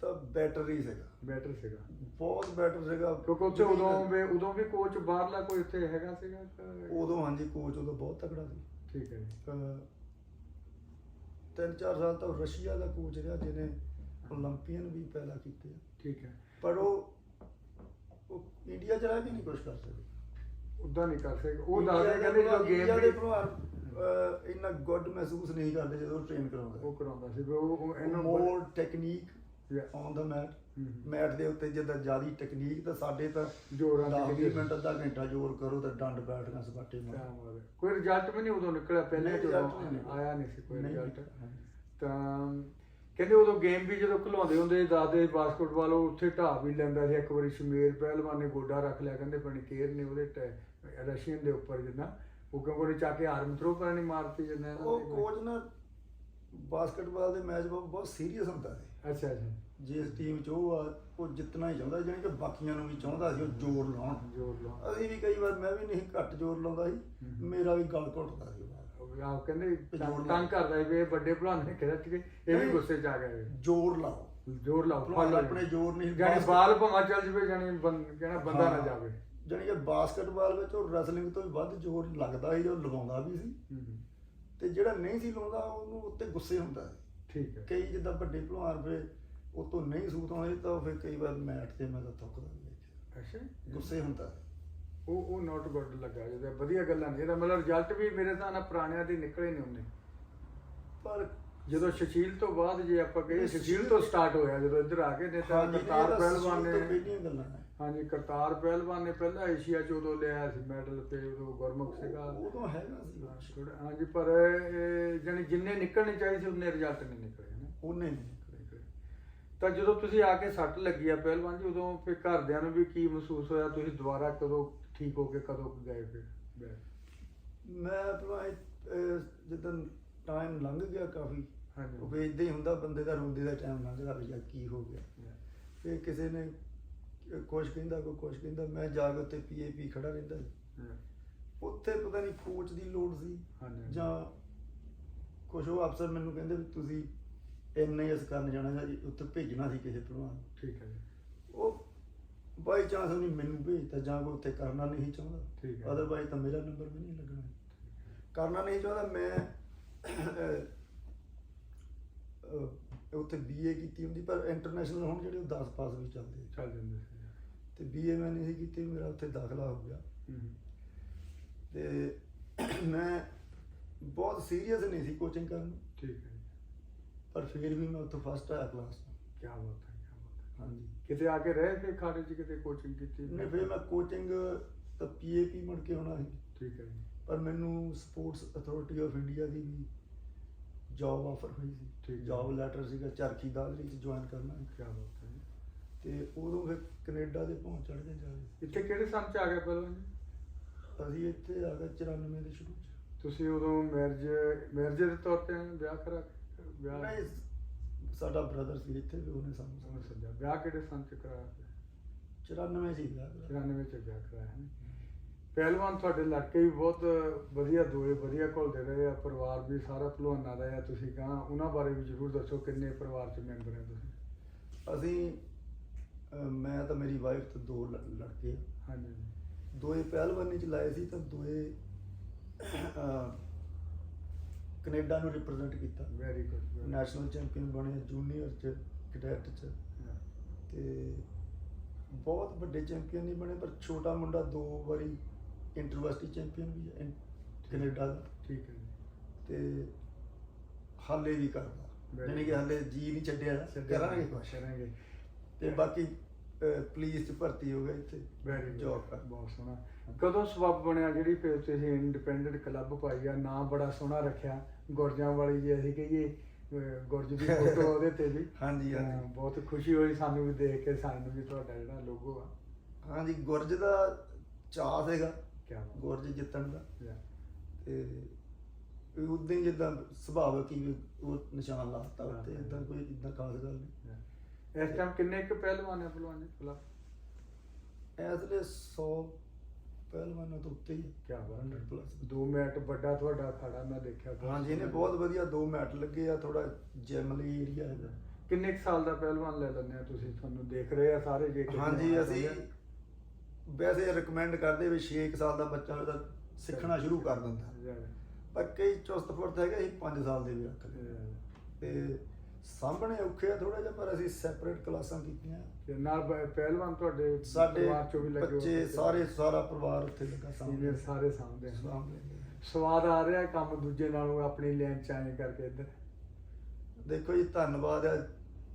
ਤਾਂ ਬੈਟਰ ਹੀ ਸੀਗਾ। ਬੈਟਰ ਸੀਗਾ। ਬਹੁਤ ਬੈਟਰ ਸੀਗਾ। ਕਿਉਂਕਿ ਉੱਥੇ ਉਦੋਂ ਵੀ ਉਦੋਂ ਵੀ ਕੋਚ ਬਾਹਰਲਾ ਕੋਈ ਉੱਥੇ ਹੈਗਾ ਸੀਗਾ? ਉਦੋਂ ਹਾਂਜੀ ਕੋਚ ਉਦੋਂ ਬਹੁਤ ਤਕੜਾ ਸੀ। ਠੀਕ ਹੈ ਤਿੰਨ ਚਾਰ ਸਾਲ ਤਾਂ ਰਸ਼ੀਆ ਦਾ ਕੋਚ ਰਿਹਾ ਜਿਹਨੇ 올림ਪੀਅਨ ਵੀ ਪੈਦਾ ਕੀਤੇ ਠੀਕ ਹੈ। ਪਰ ਉਹ ਇੰਡੀਆ ਚ ਰਹਿ ਕੇ ਨਹੀਂ ਕੁਝ ਕਰ ਸਕਦੇ। ਉਦਾਂ ਨਹੀਂ ਕਰ ਸਕਦੇ। ਉਹ ਦੱਸਦੇ ਕਹਿੰਦੇ ਜਦੋਂ ਗੇਮ ਦੇ ਅਹ, ਇੰਨਾ ਗੁੱਡ ਮਹਿਸੂਸ ਨਹੀਂ ਕਰਦੇ ਜਦੋਂ ਟ੍ਰੇਨ ਕਰਾਉਂਦਾ ਉਹ ਕਰਾਉਂਦਾ ਸੀ ਵੀ ਉਹ ਉਹ ਇਹਨੂੰ more technique Yeah. On the mat. Mat ਦੇ ਉੱਤੇ ਜਿੱਦਾਂ ਜਿਆਦੀ ਟੈਕਨੀਕ ਤਾਂ ਸਾਡੇ ਤਾਂ ਜ਼ੋਰਾਂ ਦੀ 10 ਜਿਹੜੀ- ਮਿੰਟ ਅੱਧਾ ਘੰਟਾ ਜ਼ੋਰ ਕਰੋ ਤਾਂ ਡੰਡ ਬੈਠਣਾ ਸਪਾਟੇ ਮਾਰ। ਕੋਈ ਰਿਜ਼ਲਟ ਵੀ ਨਹੀਂ ਉਦੋਂ ਨਿਕਲਿਆ ਪਹਿਲੇ ਨਹੀਂ, ਜਦੋਂ result ਨਹੀਂ ਨਿਕਲਿਆ। ਆਇਆ ਨਹੀਂ ਸੀ ਕੋਈ ਨਹੀਂ ਰਿਜ਼ਲਟ। ਤਾਂ ਕਹਿੰਦੇ ਉਦੋਂ ਗੇਮ ਵੀ ਜਦੋਂ ਖਿਲਾਉਂਦੇ ਹੁੰਦੇ ਸੀ, ਦਾਦੇ ਬਾਸਕਟਬਾਲ ਉਹ ਉੱਥੇ ਢਾਹ ਵੀ ਲੈਂਦਾ ਸੀ ਇੱਕ ਵਾਰੀ ਸ਼ਮੀਰ ਪਹਿਲਵਾਨ ਨੇ ਗੋਡਾ ਰੱਖ ਲਿਆ ਕਹਿੰਦੇ ਪਣੀ ਕੇਰ ਨੇ ਉਹਦੇ ਰਸ਼ੀਅਨ ਦੇ ਉੱਪਰ ਜਿੰਨਾ ਉਹ ਕਿਉਂਕਿ ਉਹਨੇ ਚੱਕ ਕੇ ਆਰਮ ਥਰੋ ਪਰ ਨਹੀਂ ਮਾਰਤੀ ਜਿੰਨਾ ਉਹ। ਕੋਚ ਨਾ ਬਾਸਕਟਬਾਲ ਦੇ ਮੈਚ ਬਹੁਤ ਸੀਰੀਅਸ ਹੁੰਦਾ ਸੀ ਅੱਛਾ ਅੱਛਾ ਜਿਸ ਟੀਮ ਚ ਉਹ ਆ ਉਹ ਜਿੱਤਣਾ ਹੀ ਚਾਹੁੰਦਾ ਜਾਣੀ ਕਿ ਬਾਕੀਆਂ ਨੂੰ ਵੀ ਚਾਹੁੰਦਾ ਸੀ ਉਹ ਜ਼ੋਰ ਲਾਉਣ ਜੋਰ ਲਾ ਅਸੀਂ ਵੀ ਕਈ ਵਾਰ ਮੈਂ ਵੀ ਨਹੀਂ ਘੱਟ ਜ਼ੋਰ ਲਾਉਂਦਾ ਸੀ। ਮੇਰਾ ਵੀ ਗਲ ਘੁੱਟਦਾ ਸੀ ਆਪ ਕਹਿੰਦੇ। ਤੰਗ ਕਰਦਾ ਵੀ ਇਹ ਵੱਡੇ ਭਲਵਾਨ ਨੇ ਕਿਹਾ ਕਿ ਇਹ ਵੀ। ਗੁੱਸੇ ਚ ਆ ਗਿਆ। ਜ਼ੋਰ ਲਾਓ ਜ਼ੋਰ ਲਾਓ ਆਪਣੇ ਜ਼ੋਰ ਨਹੀਂ ਜਾਨੀ ਬਾਲ ਭਮਾ ਚੱਲ ਜਵੇ ਜਾਨੀ ਕਹਿਣਾ ਬੰਦਾ ਨਾ। ਜਾਵੇ ਜਾਣੀ ਕਿ ਬਾਸਕਟਬਾਲ ਵਿੱਚ ਉਹ ਰੈਸਲਿੰਗ ਤੋਂ ਵੀ ਵੱਧ ਜ਼ੋਰ ਲੱਗਦਾ ਸੀ ਉਹ ਲਗਾਉਂਦਾ ਵੀ ਸੀ। ਹਮ, ਤੇ ਜਿਹੜਾ ਨਹੀਂ ਸੀ ਲਾਉਂਦਾ ਉਹਨੂੰ ਉੱਤੇ ਗੁੱਸੇ ਹੁੰਦਾ ਸੀ। ਠੀਕ ਹੈ। ਕਈ ਜਿੱਦਾਂ ਵੱਡੇ ਭਲਵਾਨ ਫਿਰ ਉਹ ਤੋਂ ਨਹੀਂ ਸੂਤ ਆਉਂਦੇ ਤਾਂ ਫਿਰ ਕਈ ਵਾਰ ਮੈਟ ਤੇ ਮੈਂ ਤਾਂ ਥੁੱਕਦਾ ਵੀ ਅੱਛਾ। ਗੁੱਸੇ ਹੁੰਦਾ ਸੀ। ਉਹ ਉਹ ਨਾਟ ਗੁੱਡ ਲੱਗਾ ਜਿਹਦਾ ਵਧੀਆ ਗੱਲਾਂ ਨੇ ਇਹਦਾ ਮਤਲਬ ਰਿਜ਼ਲਟ ਵੀ ਮੇਰੇ ਹਿਸਾਬ ਨਾਲ ਪੁਰਾਣਿਆਂ ਦੇ ਨਿਕਲੇ ਨਹੀਂ ਹੁੰਦੇ। ਪਰ ਜਦੋਂ ਸ਼ਸ਼ੀਲ ਤੋਂ ਬਾਅਦ ਜੇ ਆਪਾਂ ਕਹੀਏ ਸ਼ਸ਼ੀਲ ਤੋਂ ਤੋਂ- ਸਟਾਰਟ ਹੋਇਆ ਜਦੋਂ ਇੱਧਰ ਆ ਕੇ ਨੇ ਤਾਂ ਹਾਂਜੀ, ਕਰਤਾਰ ਤਾਂ ਪਹਿਲਵਾਨ ਨੇ ਤੋਂ ਪਹਿਲੀਆਂ ਗੱਲਾਂ ਨੇ। ਹਾਂਜੀ ਕਰਤਾਰ ਪਹਿਲਵਾਨ ਨੇ ਪਹਿਲਾਂ ਏਸ਼ੀਆ ਚ ਉਦੋਂ ਲਿਆ ਸੀ ਮੈਡਲ ਤੇ ਉਦੋਂ ਗੁਰਮੁਖ ਸੀਗਾ। ਉਹ ਤਾਂ ਹੈਗਾ ਸੀ। ਹਾਂਜੀ ਪਰ ਇਹ ਜਾਣੀ ਜਿੰਨੇ ਨਿਕਲਣੇ ਚਾਹੀਦੇ ਸੀ ਉਹਨੇ ਰਿਜ਼ਲਟ ਨਹੀਂ ਨਿਕਲੇ ਨਾ ਉਹਨੇ ਨਹੀਂ ਨਿਕਲੇ। ਤਾਂ ਜਦੋਂ ਤੁਸੀਂ ਆ ਕੇ ਸੱਟ ਲੱਗੀ ਆ ਪਹਿਲਵਾਨ ਜੀ ਉਦੋਂ ਫਿਰ ਘਰਦਿਆਂ ਨੂੰ ਵੀ ਕੀ ਮਹਿਸੂਸ ਹੋਇਆ? ਤੁਸੀਂ ਦੁਬਾਰਾ ਕਦੋਂ ਠੀਕ ਹੋ ਕੇ ਕਦੋਂ ਗਏ ਫਿਰ? ਮੈਂ ਆਪਣਾ ਜਦੋਂ ਟਾਈਮ ਲੰਘ ਗਿਆ ਕਾਫੀ ਹਾਂਜੀ। ਉਹ ਇਦਾਂ ਹੀ ਹੁੰਦਾ ਬੰਦੇ ਦਾ ਰੋਂਦੇ ਦਾ ਟਾਈਮ ਲੰਘਦਾ ਵੀ ਕੀ ਹੋ ਗਿਆ. ਫਿਰ ਕਿਸੇ ਨੇ ਕੁਛ ਕਹਿੰਦਾ ਕੋਈ ਕੁਛ ਕਹਿੰਦਾ ਮੈਂ ਜਾ ਕੇ ਉੱਤੇ ਪੀਏਪੀ ਖੜਾ ਰਹਿੰਦਾ ਸੀ। ਉੱਥੇ ਪਤਾ ਨਹੀਂ ਕੋਚ ਦੀ ਲੋੜ ਸੀ ਹਾਂਜੀ ਜਾਂ ਕੁਛ ਉਹ ਅਫਸਰ ਮੈਨੂੰ ਕਹਿੰਦੇ ਵੀ ਤੁਸੀਂ ਐਨਆਈਐਸ ਕਰਨ ਜਾਣਾ ਜਾਂ ਜੀ ਉੱਥੇ ਭੇਜਣਾ ਸੀ ਕਿਸੇ ਭਲਵਾਨ ਨੂੰ। ਠੀਕ ਹੈ ਜੀ ਉਹ ਬਾਈ ਚਾਂਸ ਉਹਨੇ ਮੈਨੂੰ ਭੇਜਤਾ ਜਾਂ ਕੋਈ ਉੱਥੇ ਕਰਨਾ ਨਹੀਂ ਚਾਹੁੰਦਾ ਠੀਕ ਹੈ। ਅਦਰਵਾਈਜ਼ ਤਾਂ ਮੇਰਾ ਨੰਬਰ ਵੀ ਨਹੀਂ ਲੱਗਣਾ ਕਰਨਾ ਨਹੀਂ ਚਾਹੁੰਦਾ ਮੈਂ ਅਹ, ਉੱਥੇ ਬੀਏ ਕੀਤੀ ਹੁੰਦੀ ਪਰ ਇੰਟਰਨੈਸ਼ਨਲ ਹੁਣ ਜਿਹੜੇ ਉਹ 10 ਪਾਸ ਵੀ ਚੱਲਦੇ ਆ। ਚੱਲ ਜਾਂਦੇ ਸੀ ਤੇ ਬੀਏ ਮੈਂ ਨਹੀਂ ਕੀਤੀ ਮੇਰਾ ਉੱਥੇ ਦਾਖਲਾ ਹੋ ਗਿਆ। ਤੇ ਮੈਂ ਬਹੁਤ ਸੀਰੀਅਸ ਨਹੀਂ ਸੀ ਕੋਚਿੰਗ ਕਰਨ ਨੂੰ, ਠੀਕ ਹੈ ਪਰ ਫਿਰ ਵੀ ਮੈਂ ਉੱਥੋਂ ਫਸਟ ਆਇਆ ਕਲਾਸ ਕੀ ਬਾਤ ਹੈ ਕੀ ਬਾਤ ਹੈ। ਹਾਂਜੀ। ਕਿਤੇ ਆ ਕੇ ਰਹੇ ਖਾੜੇ ਚ ਕਿਤੇ ਕੋਚਿੰਗ ਕੀਤੀ? ਨਹੀਂ ਫਿਰ ਮੈਂ ਕੋਚਿੰਗ ਤਾਂ ਪੀਏਪੀ ਮੁੜ ਕੇ ਹੋਣਾ ਸੀ। ਠੀਕ ਹੈ ਪਰ ਮੈਨੂੰ ਸਪੋਰਟਸ ਅਥਾਰਟੀ ਆਫ ਇੰਡੀਆ ਦੀ ਵੀ ਜੌਬ ਆਫਰ ਹੋਈ ਠੀਕ ਸੀ ਹੈ। ਜੌਬ ਲੈਟਰ ਸੀਗਾ ਚਰਖੀ ਦਾਦਰੀ ਚ ਜੁਆਇਨ ਕਰਨਾ। ਕੀ ਬਾਤ ਹੈ। ਤੇ ਉਦੋਂ ਫਿਰ ਕੈਨੇਡਾ ਦੇ ਪਹੁੰਚ ਚੜ ਗਏ ਜਾ ਕੇ ਇੱਥੇ ਕਿਹੜੇ ਸੰਨ ਚ ਆ ਗਏ ਪਹਿਲਾਂ ਜੀ? ਅਸੀਂ ਇੱਥੇ ਆ ਗਏ 94 ਦੇ ਸ਼ੁਰੂ ਚ। ਤੁਸੀਂ ਉਦੋਂ ਮੈਰਿਜ ਮੈਰਿਜ ਦੇ ਤੌਰ ਤੇ ਵਿਆਹ ਕਰਾ ਵਿਆਹ ਨਹੀਂ ਸਾਡਾ ਬ੍ਰਦਰ ਸੀ ਇੱਥੇ ਵੀ ਉਹਨੇ ਸਾਨੂੰ ਸਮਝ ਸਕਿਆ ਵਿਆਹ ਕਿਹੜੇ ਸੰਨ ਚ ਕਰਾਇਆ ਫਿਰ? 94 ਸੀ ਕਰਾਇਆ। 94 ਚ ਵਿਆਹ ਕਰਾਇਆ ਹੈ ਪਹਿਲਵਾਨ ਤੁਹਾਡੇ ਲੜਕੇ ਵੀ ਬਹੁਤ ਵਧੀਆ ਦੋਏ ਵਧੀਆ ਘੁਲਦੇ ਰਹੇ ਆ ਪਰਿਵਾਰ ਵੀ ਸਾਰਾ ਭਲਵਾਨਾ ਦਾ ਆ ਤੁਸੀਂ ਕਹਾਂ ਉਹਨਾਂ ਬਾਰੇ ਵੀ ਜ਼ਰੂਰ ਦੱਸੋ ਕਿੰਨੇ ਪਰਿਵਾਰ ਚ ਮੈਂਬਰ ਹੈ ਤੁਸੀਂ? ਅਸੀਂ ਮੈਂ ਤਾਂ ਮੇਰੀ ਵਾਈਫ ਤੇ ਦੋ ਲ- ਲੜਕੇ ਆ। ਹਾਂਜੀ ਦੋਏ ਪਹਿਲਵਾਨੀ ਚ ਲਾਏ ਸੀ ਤਾਂ ਦੋਏ ਅਹ, ਕੈਨੇਡਾ ਨੂੰ ਰਿਪਰੈਜ਼ੈਂਟ ਕੀਤਾ। ਵੈਰੀ ਗੁੱਡ ਨੈਸ਼ਨਲ ਚੈਂਪੀਅਨ ਬਣੇ ਜੂਨੀਅਰ ਚ ਕੈਡੈਟ ਚ। ਤੇ ਬਹੁਤ ਵੱਡੇ ਚੈਂਪੀਅਨ ਨਹੀਂ ਬਣੇ ਪਰ ਛੋਟਾ ਮੁੰਡਾ ਦੋ ਵਾਰੀ ਇੰਟਰਵਰਸਿਟੀ ਚੈਂਪੀਅਨ ਵੀ ਹੈ ਕੈਨੇਡਾ ਦਾ। ਠੀਕ ਹੈ ਜੀ। ਤੇ ਹਾਲੇ ਵੀ ਕਰਦਾ। Very ਯਾਨੀ ਕਿ good. ਹਾਲੇ ਜੀ ਨਹੀਂ ਛੱਡਿਆ। ਕਰਾਂਗੇ ਕੁਛ। ਕਰਾਂਗੇ। ਤੇ ਬਾਕੀ ਪੁਲਿਸ ਚ ਭਰਤੀ ਹੋ ਗਿਆ ਇੱਥੇ। ਵੈਰੀ ਜੋਬ ਕਰ। ਬਹੁਤ ਸੋਹਣਾ। ਕਦੋਂ ਸਬਬ ਬਣਿਆ ਜਿਹੜੀ ਫਿਰ ਤੁਸੀਂ ਇੰਡੀਪੈਂਡੈਂਟ ਕਲੱਬ ਪਾਈ ਆ? ਨਾਮ ਬੜਾ ਸੋਹਣਾ ਰੱਖਿਆ। ਗੁਰਜਾਂ ਵਾਲੀ ਜੇ ਅਸੀਂ ਕਹੀਏ ਗੁਰਜ ਦੀ ਫੋਟੋ ਉਹਦੇ ਤੇ ਵੀ। ਹਾਂਜੀ, ਹਾਂਜੀ। ਬਹੁਤ ਖੁਸ਼ੀ ਹੋਈ ਸਾਨੂੰ ਵੀ ਦੇਖ ਕੇ ਸਾਨੂੰ ਵੀ ਤੁਹਾਡਾ ਜਿਹੜਾ ਲੋਗੋ ਆ। ਹਾਂਜੀ ਗੁਰਜ ਦਾ ਚਾਅ ਸੀਗਾ। ਕੀ ਬਾਤ। ਗੁਰਜ ਜਿੱਤਣ ਦਾ। ਤੇ ਉਦੋਂ ਜਿੱਦਾਂ ਸੁਭਾਵਕ ਹੀ ਉਹ ਨਿਸ਼ਾਨ ਲਾਤਾ ਉੱਤੇ। ਇਦਾਂ ਕੋਈ ਇਦਾਂ ਖਾਸ ਗੱਲ ਨਹੀਂ। ਇਸ ਟਾਈਮ ਕਿੰਨੇ ਕੁ ਪਹਿਲਵਾਨ ਆ ਪਹਿਲਵਾਨ ਜੀ ਕਲੱਬ ਐਸ ਲਈ 100 ਪਹਿਲਵਾਨਾਂ ਤੋਂ ਉੱਤੇ ਹੀ ਕੀ ਬਾਤ 100 ਹੈ। ਪਲੱਸ ਦੋ ਮੈਚ ਵੱਡਾ ਤੁਹਾਡਾ ਖੜਾ ਮੈਂ ਦੇਖਿਆ। ਹਾਂਜੀ ਇਹਨੇ। ਬਹੁਤ ਵਧੀਆ ਦੋ ਮੈਟ ਲੱਗੇ ਆ ਥੋੜਾ ਜਿਮ ਲਈ ਏਰੀਆ ਹੈਗਾ ਕਿੰਨੇ ਕੁ ਸਾਲ ਦਾ ਪਹਿਲਵਾਨ ਲੈ ਲੈਂਦੇ ਆ ਤੁਸੀਂ? ਤੁਹਾਨੂੰ ਦੇਖ ਰਹੇ ਆ ਸਾਰੇ ਜੇ ਕਿਸੇ ਹਾਂਜੀ ਨੂੰ ਅਸੀਂ ਵੈਸੇ ਰეკਮੈਂਡ ਕਰਦੇ ਵੀ 6 ਸਾਲ ਦਾ ਬੱਚਾ ਹੋਵੇ ਤਾਂ ਸਿੱਖਣਾ ਸ਼ੁਰੂ ਕਰ ਦਿੰਦਾ। ਪਰ ਕਈ ਚੁਸਤ ਫੁਰਤ ਹੈਗੇ ਅਸੀਂ 5 ਸਾਲ ਦੇ ਵੀ ਰੱਖਦੇ ਤੇ ਸਾਹਮਣੇ ਔਖੇ ਆ ਥੋੜਾ ਜਿਹਾ ਪਰ ਅਸੀਂ ਸੈਪਰੇਟ ਕਲਾਸਾਂ ਕੀਤੀਆਂ। ਤੇ ਨਾਲ ਪ- ਪਹਿਲਵਾਨ ਤੁਹਾਡੇ ਸਾਡੇ ਪਰਿਵਾਰ ਚੋਂ ਵੀ ਲੱਗੇ ਹੋਏ ਬੱਚੇ। ਸਾਰੇ ਸਾਰਾ ਪਰਿਵਾਰ ਉੱਥੇ ਲੱਗਾ Senior ਸਾਰੇ ਸਾਹਮਣੇ। ਸਾਹਮਣੇ ਸਵਾਦ ਆ ਰਿਹਾ ਕੰਮ ਦੂਜੇ ਨਾਲੋਂ ਆਪਣੀ ਲਾਈਨ ਚ ਆਏ ਕਰਕੇ ਇੱਧਰ? ਦੇਖੋ ਜੀ ਧੰਨਵਾਦ ਹੈ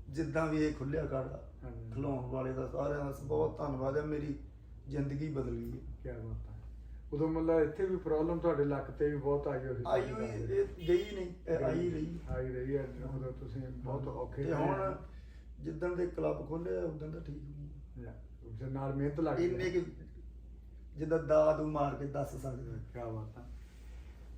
ਜਿੱਦਾਂ ਵੀ ਇਹ ਖੁੱਲਿਆ ਕਾੜਾ ਹਾਂਜੀ। ਖਿਲਾਉਣ ਵਾਲੇ ਦਾ ਸਾਰਿਆਂ ਦਾ ਬਹੁਤ ਧੰਨਵਾਦ ਹੈ ਮੇਰੀ ਜ਼ਿੰਦਗੀ ਬਦਲ ਗਈ ਹੈ। ਕੀ ਬਾਤ ਉਦੋਂ ਮਤਲਬ ਇੱਥੇ ਵੀ ਪ੍ਰੋਬਲਮ ਤੁਹਾਡੇ ਲੱਕ ਤੇ ਵੀ ਬਹੁਤ ਆਈ ਹੋਈ ਸੀ। ਆਈ ਹੋਈ ਇਹ ਗਈ ਨਹੀਂ ਇਹ ਆਈ ਰਹੀ। ਆਈ ਰਹੀ ਹੈ ਉਦੋਂ ਤੁਸੀਂ ਬਹੁਤ ਔਖੇ ਤੇ ਹੁਣ ਜਿੱਦਣ ਦੇ ਕਲੱਬ ਖੋਲੇ ਉਦੋਂ ਦਾ ਠੀਕ ਹੋਈ ਉਸ ਨਾਲ ਮਿਹਨਤ ਲੱਗ ਇੰਨੇ ਕਿ ਜਿੱਦਾਂ ਦਾਦੂ ਮਾਰ ਕੇ ਦੱਸ ਸਕਦੇ ਕਿਆ ਬਾਤਾਂ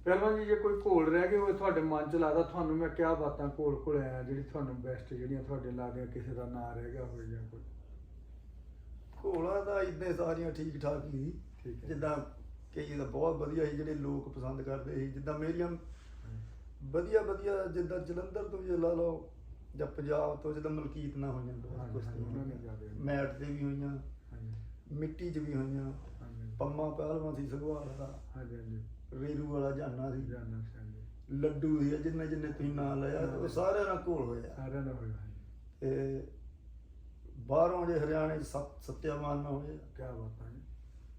ਪਹਿਲਵਾਨ ਜੀ ਜੇ ਕੋਈ ਘੋਲ ਰਹਿ ਗਏ ਹੋਏ ਤੁਹਾਡੇ ਮਨ ਚ ਲੱਗਦਾ ਤੁਹਾਨੂੰ ਮੈਂ ਕਿਆ ਬਾਤਾਂ ਘੋਲ ਘੋਲ ਆਇਆ ਜਿਹੜੀ ਤੁਹਾਨੂੰ ਬੈਸਟ ਜਿਹੜੀਆਂ ਤੁਹਾਡੇ ਲੱਗਦੀਆਂ ਕਿਸੇ ਦਾ ਨਾਂ ਰਹਿ ਗਿਆ ਹੋਵੇ ਜਾਂ ਕੋਈ? ਘੋਲਾ ਦਾ ਇਦਾਂ ਸਾਰੀਆਂ ਠੀਕ ਹੀ। ਠੀਕ ਹੈ। ਜਿੱਦਾਂ ਕਈ ਦਾ ਬਹੁਤ ਵਧੀਆ ਸੀ ਜਿਹੜੇ ਲੋਕ ਪਸੰਦ ਕਰਦੇ ਸੀ ਜਿੱਦਾਂ ਮੇਰੀਆਂ ਵਧੀਆ ਵਧੀਆ ਜਿੱਦਾਂ ਜਲੰਧਰ ਤੋਂ ਜੇ ਲਾ ਲਓ ਜਾਂ ਪੰਜਾਬ ਤੋਂ ਜਿੱਦਾਂ ਮਲਕੀਤ ਨਾ ਹੋਈਆਂ ਬਹੁਤ ਕੁਸ਼ਤੀਆਂ। ਮੈਟ ਤੇ ਵੀ ਹੋਈਆਂ ਮਿੱਟੀ 'ਚ ਵੀ ਹੋਈਆਂ ਪੰਮਾ ਪਹਿਲਵਾਨ ਸੀ ਸਗਵਾਲ ਦਾ ਹਾਂਜੀ ਹਾਂਜੀ। ਰੇਰੂ ਵਾਲਾ ਜਾਨਾ ਸੀ। ਜਾਨਾ ਲੱਡੂ ਸੀ ਜਿੰਨੇ ਜਿੰਨੇ ਤੁਸੀਂ ਨਾਂ ਲਿਆ ਉਹ ਸਾਰਿਆਂ ਨਾਲ ਘੋਲ ਹੋਇਆ ਸਾਰਿਆਂ ਦਾ ਹੋਇਆ ਤੇ ਬਾਹਰੋਂ ਜੇ ਹਰਿਆਣੇ 'ਚ ਸਤ ਸਤਿਆਵਾਨ ਨਾ ਹੋਇਆ ਕਿਆ ਬਾਤਾਂ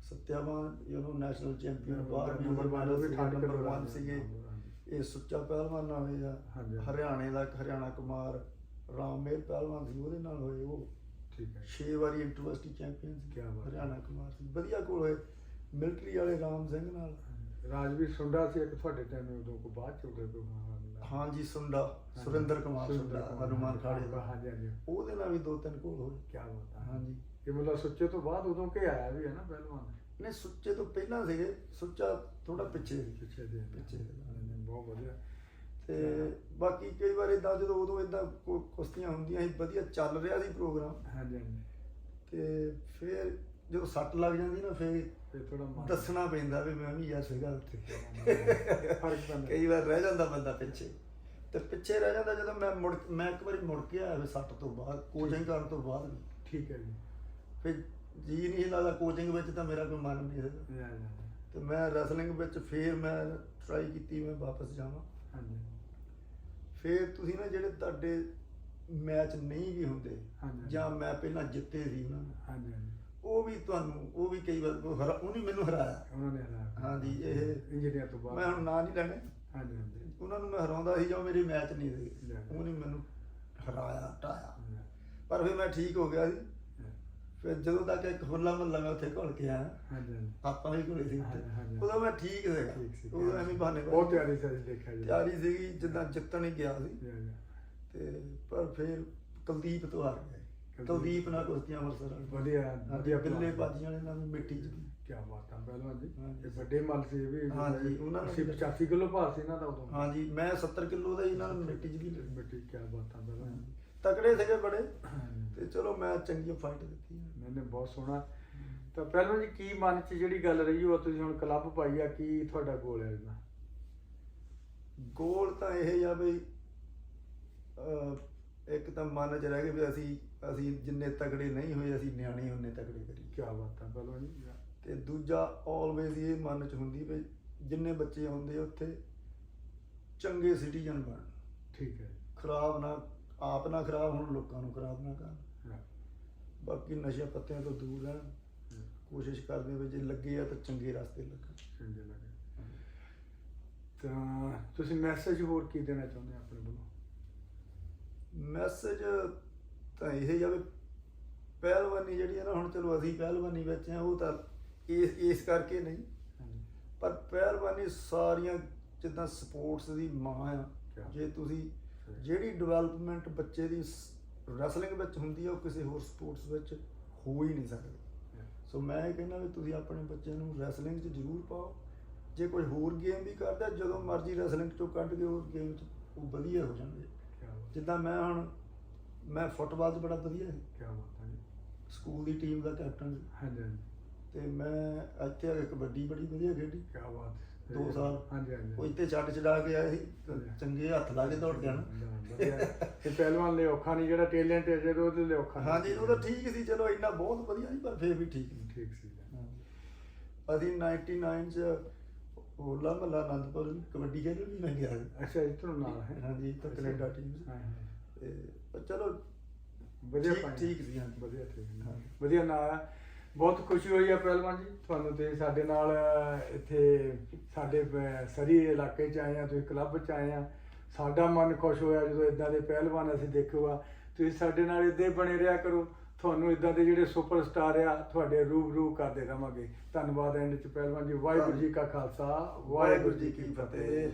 ਸਤਿਆਵਾਨ ਯੂਨੋ ਨੈਸ਼ਨਲ ਚੈਂਪੀਅਨ ਬਾਹਰ ਵੀ ਨੰਬਰ ਨੰਬਰ one ਵੀ ਠਾਠ ਨੰਬਰ ਕਿਲੋ 1 ਸੀਗੇ। ਇਹ ਸੁੱਚਾ ਪਹਿਲਵਾਨ ਨਾਲ ਹੋਏ ਆ। ਹਾਂਜੀ। ਹਰਿਆਣੇ ਦਾ ਹਰਿਆਣਾ ਕੁਮਾਰ ਰਾਮੇਰ ਪਹਿਲਵਾਨ ਸੀ ਉਹਦੇ ਨਾਲ ਹੋਏ ਉਹ। ਠੀਕ ਹੈ। 6 ਵਾਰੀ ਇੰਟਰਵਰਸਿਟੀ ਚੈਂਪੀਅਨ ਸੀ। ਹਰਿਆਣਾ ਕੁਮਾਰ ਸੀ। ਵਧੀਆ ਕੋਲ ਹੋਏ। ਮਿਲਟਰੀ ਵਾਲੇ ਰਾਮ ਸਿੰਘ ਨਾਲ। ਰਾਜਵੀਰ ਸੁੰਡਾ ਸੀ ਇੱਕ ਤੁਹਾਡੇ ਟਾਈਮ ਉਦੋਂ ਕੋ ਬਾਅਦ ਚ ਉਹਦੇ ਕੋਈ ਹਾਂ ਹਾਂਜੀ ਸੁੰਡਾ ਸੁਰਿੰਦਰ ਕੁਮਾਰ ਸੁੰਡਾ ਹਨੂਮਾਨ ਖਾੜੇ ਦਾ। ਹਾਂਜੀ ਹਾਂਜੀ। ਉਹਦੇ ਨਾਲ ਵੀ ਦੋ ਤਿੰਨ ਕੋਲ ਹੋਏ। ਕੀ ਬਾਤ ਹੈ। ਹਾਂਜੀ। ਇਹ ਮਤਲਬ ਸੁੱਚੇ ਤੋਂ ਬਾਅਦ ਉਦੋਂ ਕੇ ਆਇਆ ਵੀ ਹੈ ਨਾ ਪਹਿਲਵਾਨ? ਨੇ ਸੁੱਚੇ ਤੋਂ ਪਹਿਲਾਂ ਸੀਗੇ ਸੁੱਚਾ ਥੋੜਾ ਪਿੱਛੇ ਸੀ। ਪਿੱਛੇ ਦੇ ਪਿੱਛੇ ਬਹੁਤ ਵਧੀਆ। ਤੇ ਬਾਕੀ ਕਈ ਵਾਰ ਇਦਾਂ ਜਦੋਂ ਉਦੋਂ ਇਦਾਂ ਕੁਸ਼ਤੀਆਂ ਹੁੰਦੀਆਂ ਸੀ ਵਧੀਆ ਚੱਲ ਰਿਹਾ ਸੀ ਪ੍ਰੋਗਰਾਮ। ਹਾਂਜੀ ਹਾਂਜੀ। ਤੇ ਫਿਰ ਜਦੋਂ ਸੱਟ ਲੱਗ ਜਾਂਦੀ ਨਾ ਫਿਰ ਥੋੜਾ ਦੱਸਣਾ ਪੈਂਦਾ ਵੀ ਮੈਂ ਵੀ ਯਾਰ ਸੀਗਾ ਉੱਥੇ ਫ਼ਰਕ ਪੈਂਦਾ। ਕਈ ਵਾਰ ਰਹਿ ਜਾਂਦਾ ਬੰਦਾ ਪਿੱਛੇ। ਤੇ ਪਿੱਛੇ ਰਹਿ ਜਾਂਦਾ ਜਦੋਂ ਮੈਂ ਮੁੜ ਮੈਂ ਇੱਕ ਵਾਰੀ ਮੁੜ ਕੇ ਆਇਆ ਸੱਟ ਤੋਂ ਬਾਅਦ ਕੋਚਿੰਗ ਕਰਨ ਤੋਂ ਬਾਅਦ। ਠੀਕ ਹੈ ਜੀ। ਫਿਰ ਜੀ ਨਹੀਂ ਲੱਗਦਾ ਕੋਚਿੰਗ ਵਿੱਚ ਤਾਂ ਮੇਰਾ ਕੋਈ ਮਨ ਨਹੀਂ ਸੀਗਾ ਯਾ ਯਾ ਤੇ ਮੈਂ ਰੈਸਲਿੰਗ ਵਿੱਚ ਫਿਰ ਮੈਂ ਟਰਾਈ ਕੀਤੀ ਮੈਂ ਵਾਪਸ ਜਾਵਾਂ। ਹਾਂਜੀ। ਫਿਰ ਤੁਸੀਂ ਨਾ ਜਿਹੜੇ ਤੁਹਾਡੇ ਮੈਚ ਨਹੀਂ ਵੀ ਹੁੰਦੇ ਹਾਂਜੀ। ਜਾਂ ਮੈਂ ਪਹਿਲਾਂ ਜਿੱਤੇ ਸੀ ਉਹਨਾਂ ਨੂੰ ਹਾਂਜੀ ਹਾਂਜੀ। ਉਹ ਵੀ ਤੁਹਾਨੂੰ ਉਹ ਵੀ ਕਈ ਵਾਰ ਉਹ ਹਰਾ- ਉਹਨੇ ਮੈਨੂੰ ਹਰਾਇਆ। ਉਹਨਾਂ ਨੇ ਹਰਾਇਆ। ਹਾਂਜੀ, ਇਹ- ਇੰਜੀਨੀਅਰ ਤੋਂ ਬਾਅਦ। ਮੈਂ ਹੁਣ ਨਾਂ ਨਹੀਂ ਲੈਣੇ। ਹਾਂਜੀ ਹਾਂਜੀ। ਉਹਨਾਂ ਨੂੰ ਮੈਂ ਹਰਾਉਂਦਾ ਸੀ ਜਾਂ ਉਹ ਮੇਰੇ ਮੈਚ ਨਹੀਂ ਸੀ। ਲੈ। ਉਹਨੇ ਮੈਨੂੰ ਹਰਾਇਆ ਟਾਇਆ ਪਰ ਫਿਰ ਮੈਂ ਠੀਕ ਹੋ ਗਿਆ ਸੀ। ਫਿਰ ਜਦੋਂ ਤੱਕ ਇੱਕ ਹੁੱਲਾ ਮੱਲਾ ਮੈਂ ਉੱਥੇ ਘੁਲ ਕੇ ਆਇਆ ਹਾਂਜੀ ਹਾਂਜੀ। ਆਪਾਂ ਵੀ ਘੁਲੇ ਸੀ ਉੱਥੇ। ਹਾਂਜੀ, ਹਾਂਜੀ। ਉਦੋਂ ਮੈਂ ਠੀਕ ਸੀਗਾ। ਠੀਕ ਸੀ ਉਦੋਂ ਐਵੇਂ ਬਹਾਨੇ ਬਹੁਤ ਤਿਆਰੀ ਸੀ ਦੇਖਿਆ ਜੀ। ਤਿਆਰੀ ਸੀਗੀ ਜਿੱਦਾਂ ਜਿੱਤਣ ਹੀ ਗਿਆ ਸੀ। ਤੇ ਪਰ ਫਿਰ ਕੁਲਦੀਪ ਤੋਂ ਹਾਰ ਗਏ। ਕੁਲਦੀਪ। ਕੁਲਦੀਪ ਨਾਲ ਕੁਸ਼ਤੀਆਂ ਅੰਮ੍ਰਿਤਸਰ ਵਾਲੀ। ਵਧੀਆ ਵਧੀਆ ਬਿੱਲੇ। ਬਾਜੀਆਂ ਵਾਲੇ ਨਾਲ ਮਿੱਟੀ ਚ। ਕੀ ਬਾਤ ਹੈ ਪਹਿਲਵਾਨ ਜੀ। ਹਾਂਜੀ। ਇਹ ਵੱਡੇ ਮੱਲ ਸੀ ਇਹ ਵੀ। ਹਾਂਜੀ, ਉਹਨਾਂ ਨੂੰ 85 ਕਿਲੋ ਭਾਰ ਸੀ ਇਹਨਾਂ ਦਾ ਉਦੋਂ। ਹਾਂਜੀ ਮੈਂ 70 ਕਿਲੋ ਦਾ ਹੀ ਨਾਲ ਮਿੱਟੀ ਚ ਵੀ ਮਿੱਟੀ ਕੀ ਬਾਤ ਹੈ ਪਹਿਲਵਾਨ ਤਕੜੇ ਸੀਗੇ ਬੜੇ। ਤੇ ਚਲੋ ਮੈਂ ਚੰਗੀ ਫਾਈਟ ਦਿੱਤੀ ਨਹੀਂ ਬਹੁਤ ਸੋਹਣਾ। ਤਾਂ ਪਹਿਲਾਂ ਜੀ ਕੀ ਮਨ 'ਚ ਜਿਹੜੀ ਗੱਲ ਰਹੀ ਉਹ ਤੁਸੀਂ ਹੁਣ ਕਲੱਬ ਪਾਈ ਆ ਕੀ ਤੁਹਾਡਾ ਗੋਲ ਹੈ ਇਹਦਾ? ਗੋਲ ਤਾਂ ਇਹ ਆ ਵੀ ਅਹ, ਇੱਕ ਤਾਂ ਮਨ ਚ ਰਹਿ ਗਿਆ ਵੀ ਅਸੀਂ ਅਸੀਂ ਜਿੰਨੇ ਤਕੜੇ ਨਹੀਂ ਹੋਏ ਅਸੀਂ ਨਿਆਣੇ ਉਹਨੇ ਤਕੜੇ ਕਰੀ ਕੀ ਬਾਤ ਹੈ ਪਹਿਲਾਂ ਜੀ। ਤੇ ਦੂਜਾ ਆਲਵੇਜ਼ ਇਹ ਮਨ ਚ ਹੁੰਦੀ ਵੀ ਜਿੰਨੇ ਬੱਚੇ ਹੁੰਦੇ ਉੱਥੇ ਚੰਗੇ ਸਿਟੀਜ਼ਨ ਬਣ ਠੀਕ ਹੈ। ਖਰਾਬ ਨਾ ਆਪ ਨਾ ਖਰਾਬ ਹੋਣ ਲੋਕਾਂ ਨੂੰ ਖਰਾਬ ਨਾ ਕਰਨ। ਬਾਕੀ ਨਸ਼ਿਆਂ ਪੱਤਿਆਂ ਤੋਂ ਦੂਰ ਰਹਿਣ। ਕੋਸ਼ਿਸ਼ ਕਰਦੇ ਵੀ ਜੇ ਲੱਗੇ ਆ ਤਾਂ ਚੰਗੇ ਰਸਤੇ ਲੱਗਣ ਚੰਗੇ ਲੱਗੇ। ਤਾਂ ਤੁਸੀਂ ਮੈਸੇਜ ਹੋਰ ਕੀ ਦੇਣਾ ਚਾਹੁੰਦੇ ਆ ਆਪਣੇ ਵੱਲੋਂ? ਮੈਸੇਜ ਤਾਂ ਇਹ ਹੀ ਆ ਵੀ ਪਹਿਲਵਾਨੀ ਜਿਹੜੀ ਆ ਨਾ ਹੁਣ ਚਲੋ ਅਸੀਂ ਪਹਿਲਵਾਨੀ ਵਿੱਚ ਆ ਉਹ ਤਾਂ ਇਸ ਇਸ ਕਰਕੇ ਨਹੀਂ। ਪਰ ਪਹਿਲਵਾਨੀ ਸਾਰੀਆਂ ਜਿੱਦਾਂ ਸਪੋਰਟਸ ਦੀ ਮਾਂ ਆ? ਜੇ ਤੁਸੀਂ। ਜਿਹੜੀ ਡਿਵੈਲਪਮੈਂਟ ਬੱਚੇ ਦੀ ਰੈਸਲਿੰਗ ਵਿੱਚ ਹੁੰਦੀ ਆ ਉਹ ਕਿਸੇ ਹੋਰ ਸਪੋਰਟਸ ਵਿੱਚ ਹੋ ਹੀ ਨਹੀਂ ਸਕਦੀ। ਸੋ ਮੈਂ ਇਹ ਕਹਿੰਦਾ ਵੀ ਤੁਸੀਂ ਆਪਣੇ ਬੱਚੇ ਨੂੰ ਰੈਸਲਿੰਗ 'ਚ ਜ਼ਰੂਰ ਪਾਓ। ਜੇ ਕੋਈ ਹੋਰ ਗੇਮ ਵੀ ਕਰਦਾ ਜਦੋਂ ਮਰਜ਼ੀ ਰੈਸਲਿੰਗ 'ਚੋਂ ਕੱਢ ਕੇ ਉਹ ਗੇਮ 'ਚ ਉਹ ਵਧੀਆ ਹੋ ਜਾਣਗੇ ਜਿੱਦਾਂ ਮੈਂ ਹੁਣ ਮੈਂ ਫੁੱਟਬਾਲ 'ਚ ਬੜਾ ਵਧੀਆ ਸੀ। ਕੀ ਬਾਤ ਹੈ। ਸਕੂਲ ਦੀ ਟੀਮ ਦਾ ਕੈਪਟਨ ਸੀ। ਹਾਂਜੀ ਹਾਂਜੀ। ਤੇ ਮੈਂ ਇੱਥੇ ਆ ਕੇ ਕਬੱਡੀ ਬੜੀ ਵਧੀਆ ਖੇਡੀ। ਕੀ ਬਾਤ। ਹੈ। ਦੋ ਸਾਲ। ਹਾਂਜੀ ਹਾਂਜੀ ਉਹ ਇੱਥੇ ਛੱਡ ਛਡਾ ਕੇ ਆਏ ਸੀ ਤੇ ਚੰਗੇ ਹੱਥ ਲਾ ਕੇ ਦੌੜ ਗਿਆ ਨਾ ਵਧੀਆ। ਤੇ ਪਹਿਲਵਾਨ ਲਈ ਔਖਾ ਨਹੀਂ ਜਿਹੜਾ ਟੈਲੈਂਟ ਹੈ ਜਿਹੜਾ ਉਹਦੇ ਲਈ ਔਖਾ ਨਹੀਂ। ਹਾਂਜੀ ਉਹ ਤਾਂ ਠੀਕ ਸੀ ਚਲੋ ਇੰਨਾ ਬਹੁਤ ਵਧੀਆ ਨਹੀਂ ਪਰ ਫੇਰ ਵੀ ਠੀਕ ਨਹੀਂ ਠੀਕ ਸੀ ਅਸੀਂ 99 ਚ ਹੋਲਾ ਮਹੱਲਾ ਆਨੰਦਪੁਰ ਕਬੱਡੀ ਖੇਡਣ ਵੀ ਮੈਂ ਗਿਆ ਸੀ। ਅੱਛਾ ਇਤਨੋਂ ਨਾਲ ਹੈ ਹਾਂਜੀ ਤਾਂ ਕੈਨੇਡਾ ਟੀਮ ਸੀ ਹਾਂ, ਹਾਂ। ਤੇ ਪਰ ਚਲੋ ਵਧੀਆ ਠੀਕ- ਪਾਇਆ। ਠੀਕ ਸੀ, ਹਾਂਜੀ। ਵਧੀਆ ਠੀਕ ਹੈ। ਵਧੀਆ ਨਾਂ ਹੈ ਬਹੁਤ ਖੁਸ਼ੀ ਹੋਈ ਹੈ ਪਹਿਲਵਾਨ ਜੀ ਤੁਹਾਨੂੰ ਤੇ ਸਾਡੇ ਨਾਲ ਇੱਥੇ ਸਾਡੇ ਅਹ, ਸਰੀ ਇਲਾਕੇ ਚ ਆਏ ਆ ਤੁਸੀਂ ਕਲੱਬ ਚ ਆਏ ਆ। ਸਾਡਾ ਮਨ ਖੁਸ਼ ਹੋਇਆ ਜਦੋਂ ਇਦਾਂ ਦੇ ਪਹਿਲਵਾਨ ਅਸੀਂ ਦੇਖੂਗਾ ਤੁਸੀਂ ਸਾਡੇ ਨਾਲ ਇਦਾਂ ਹੀ ਬਣੇ ਰਿਹਾ ਕਰੋ। ਤੁਹਾਨੂੰ ਇਦਾਂ ਦੇ ਜਿਹੜੇ ਸੁਪਰਸਟਾਰ ਆ ਤੁਹਾਡੇ ਰੂਬਰੂ ਕਰਦੇ ਰਵਾਂਗੇ। ਧੰਨਵਾਦ ਐਂਡ ਚ ਪਹਿਲਵਾਨ ਜੀ ਵਾਹਿਗੁਰੂ ਜੀ ਕਾ ਖਾਲਸਾ ਵਾਹਿਗੁਰੂ ਜੀ ਕੀ ਫਤਿਹ।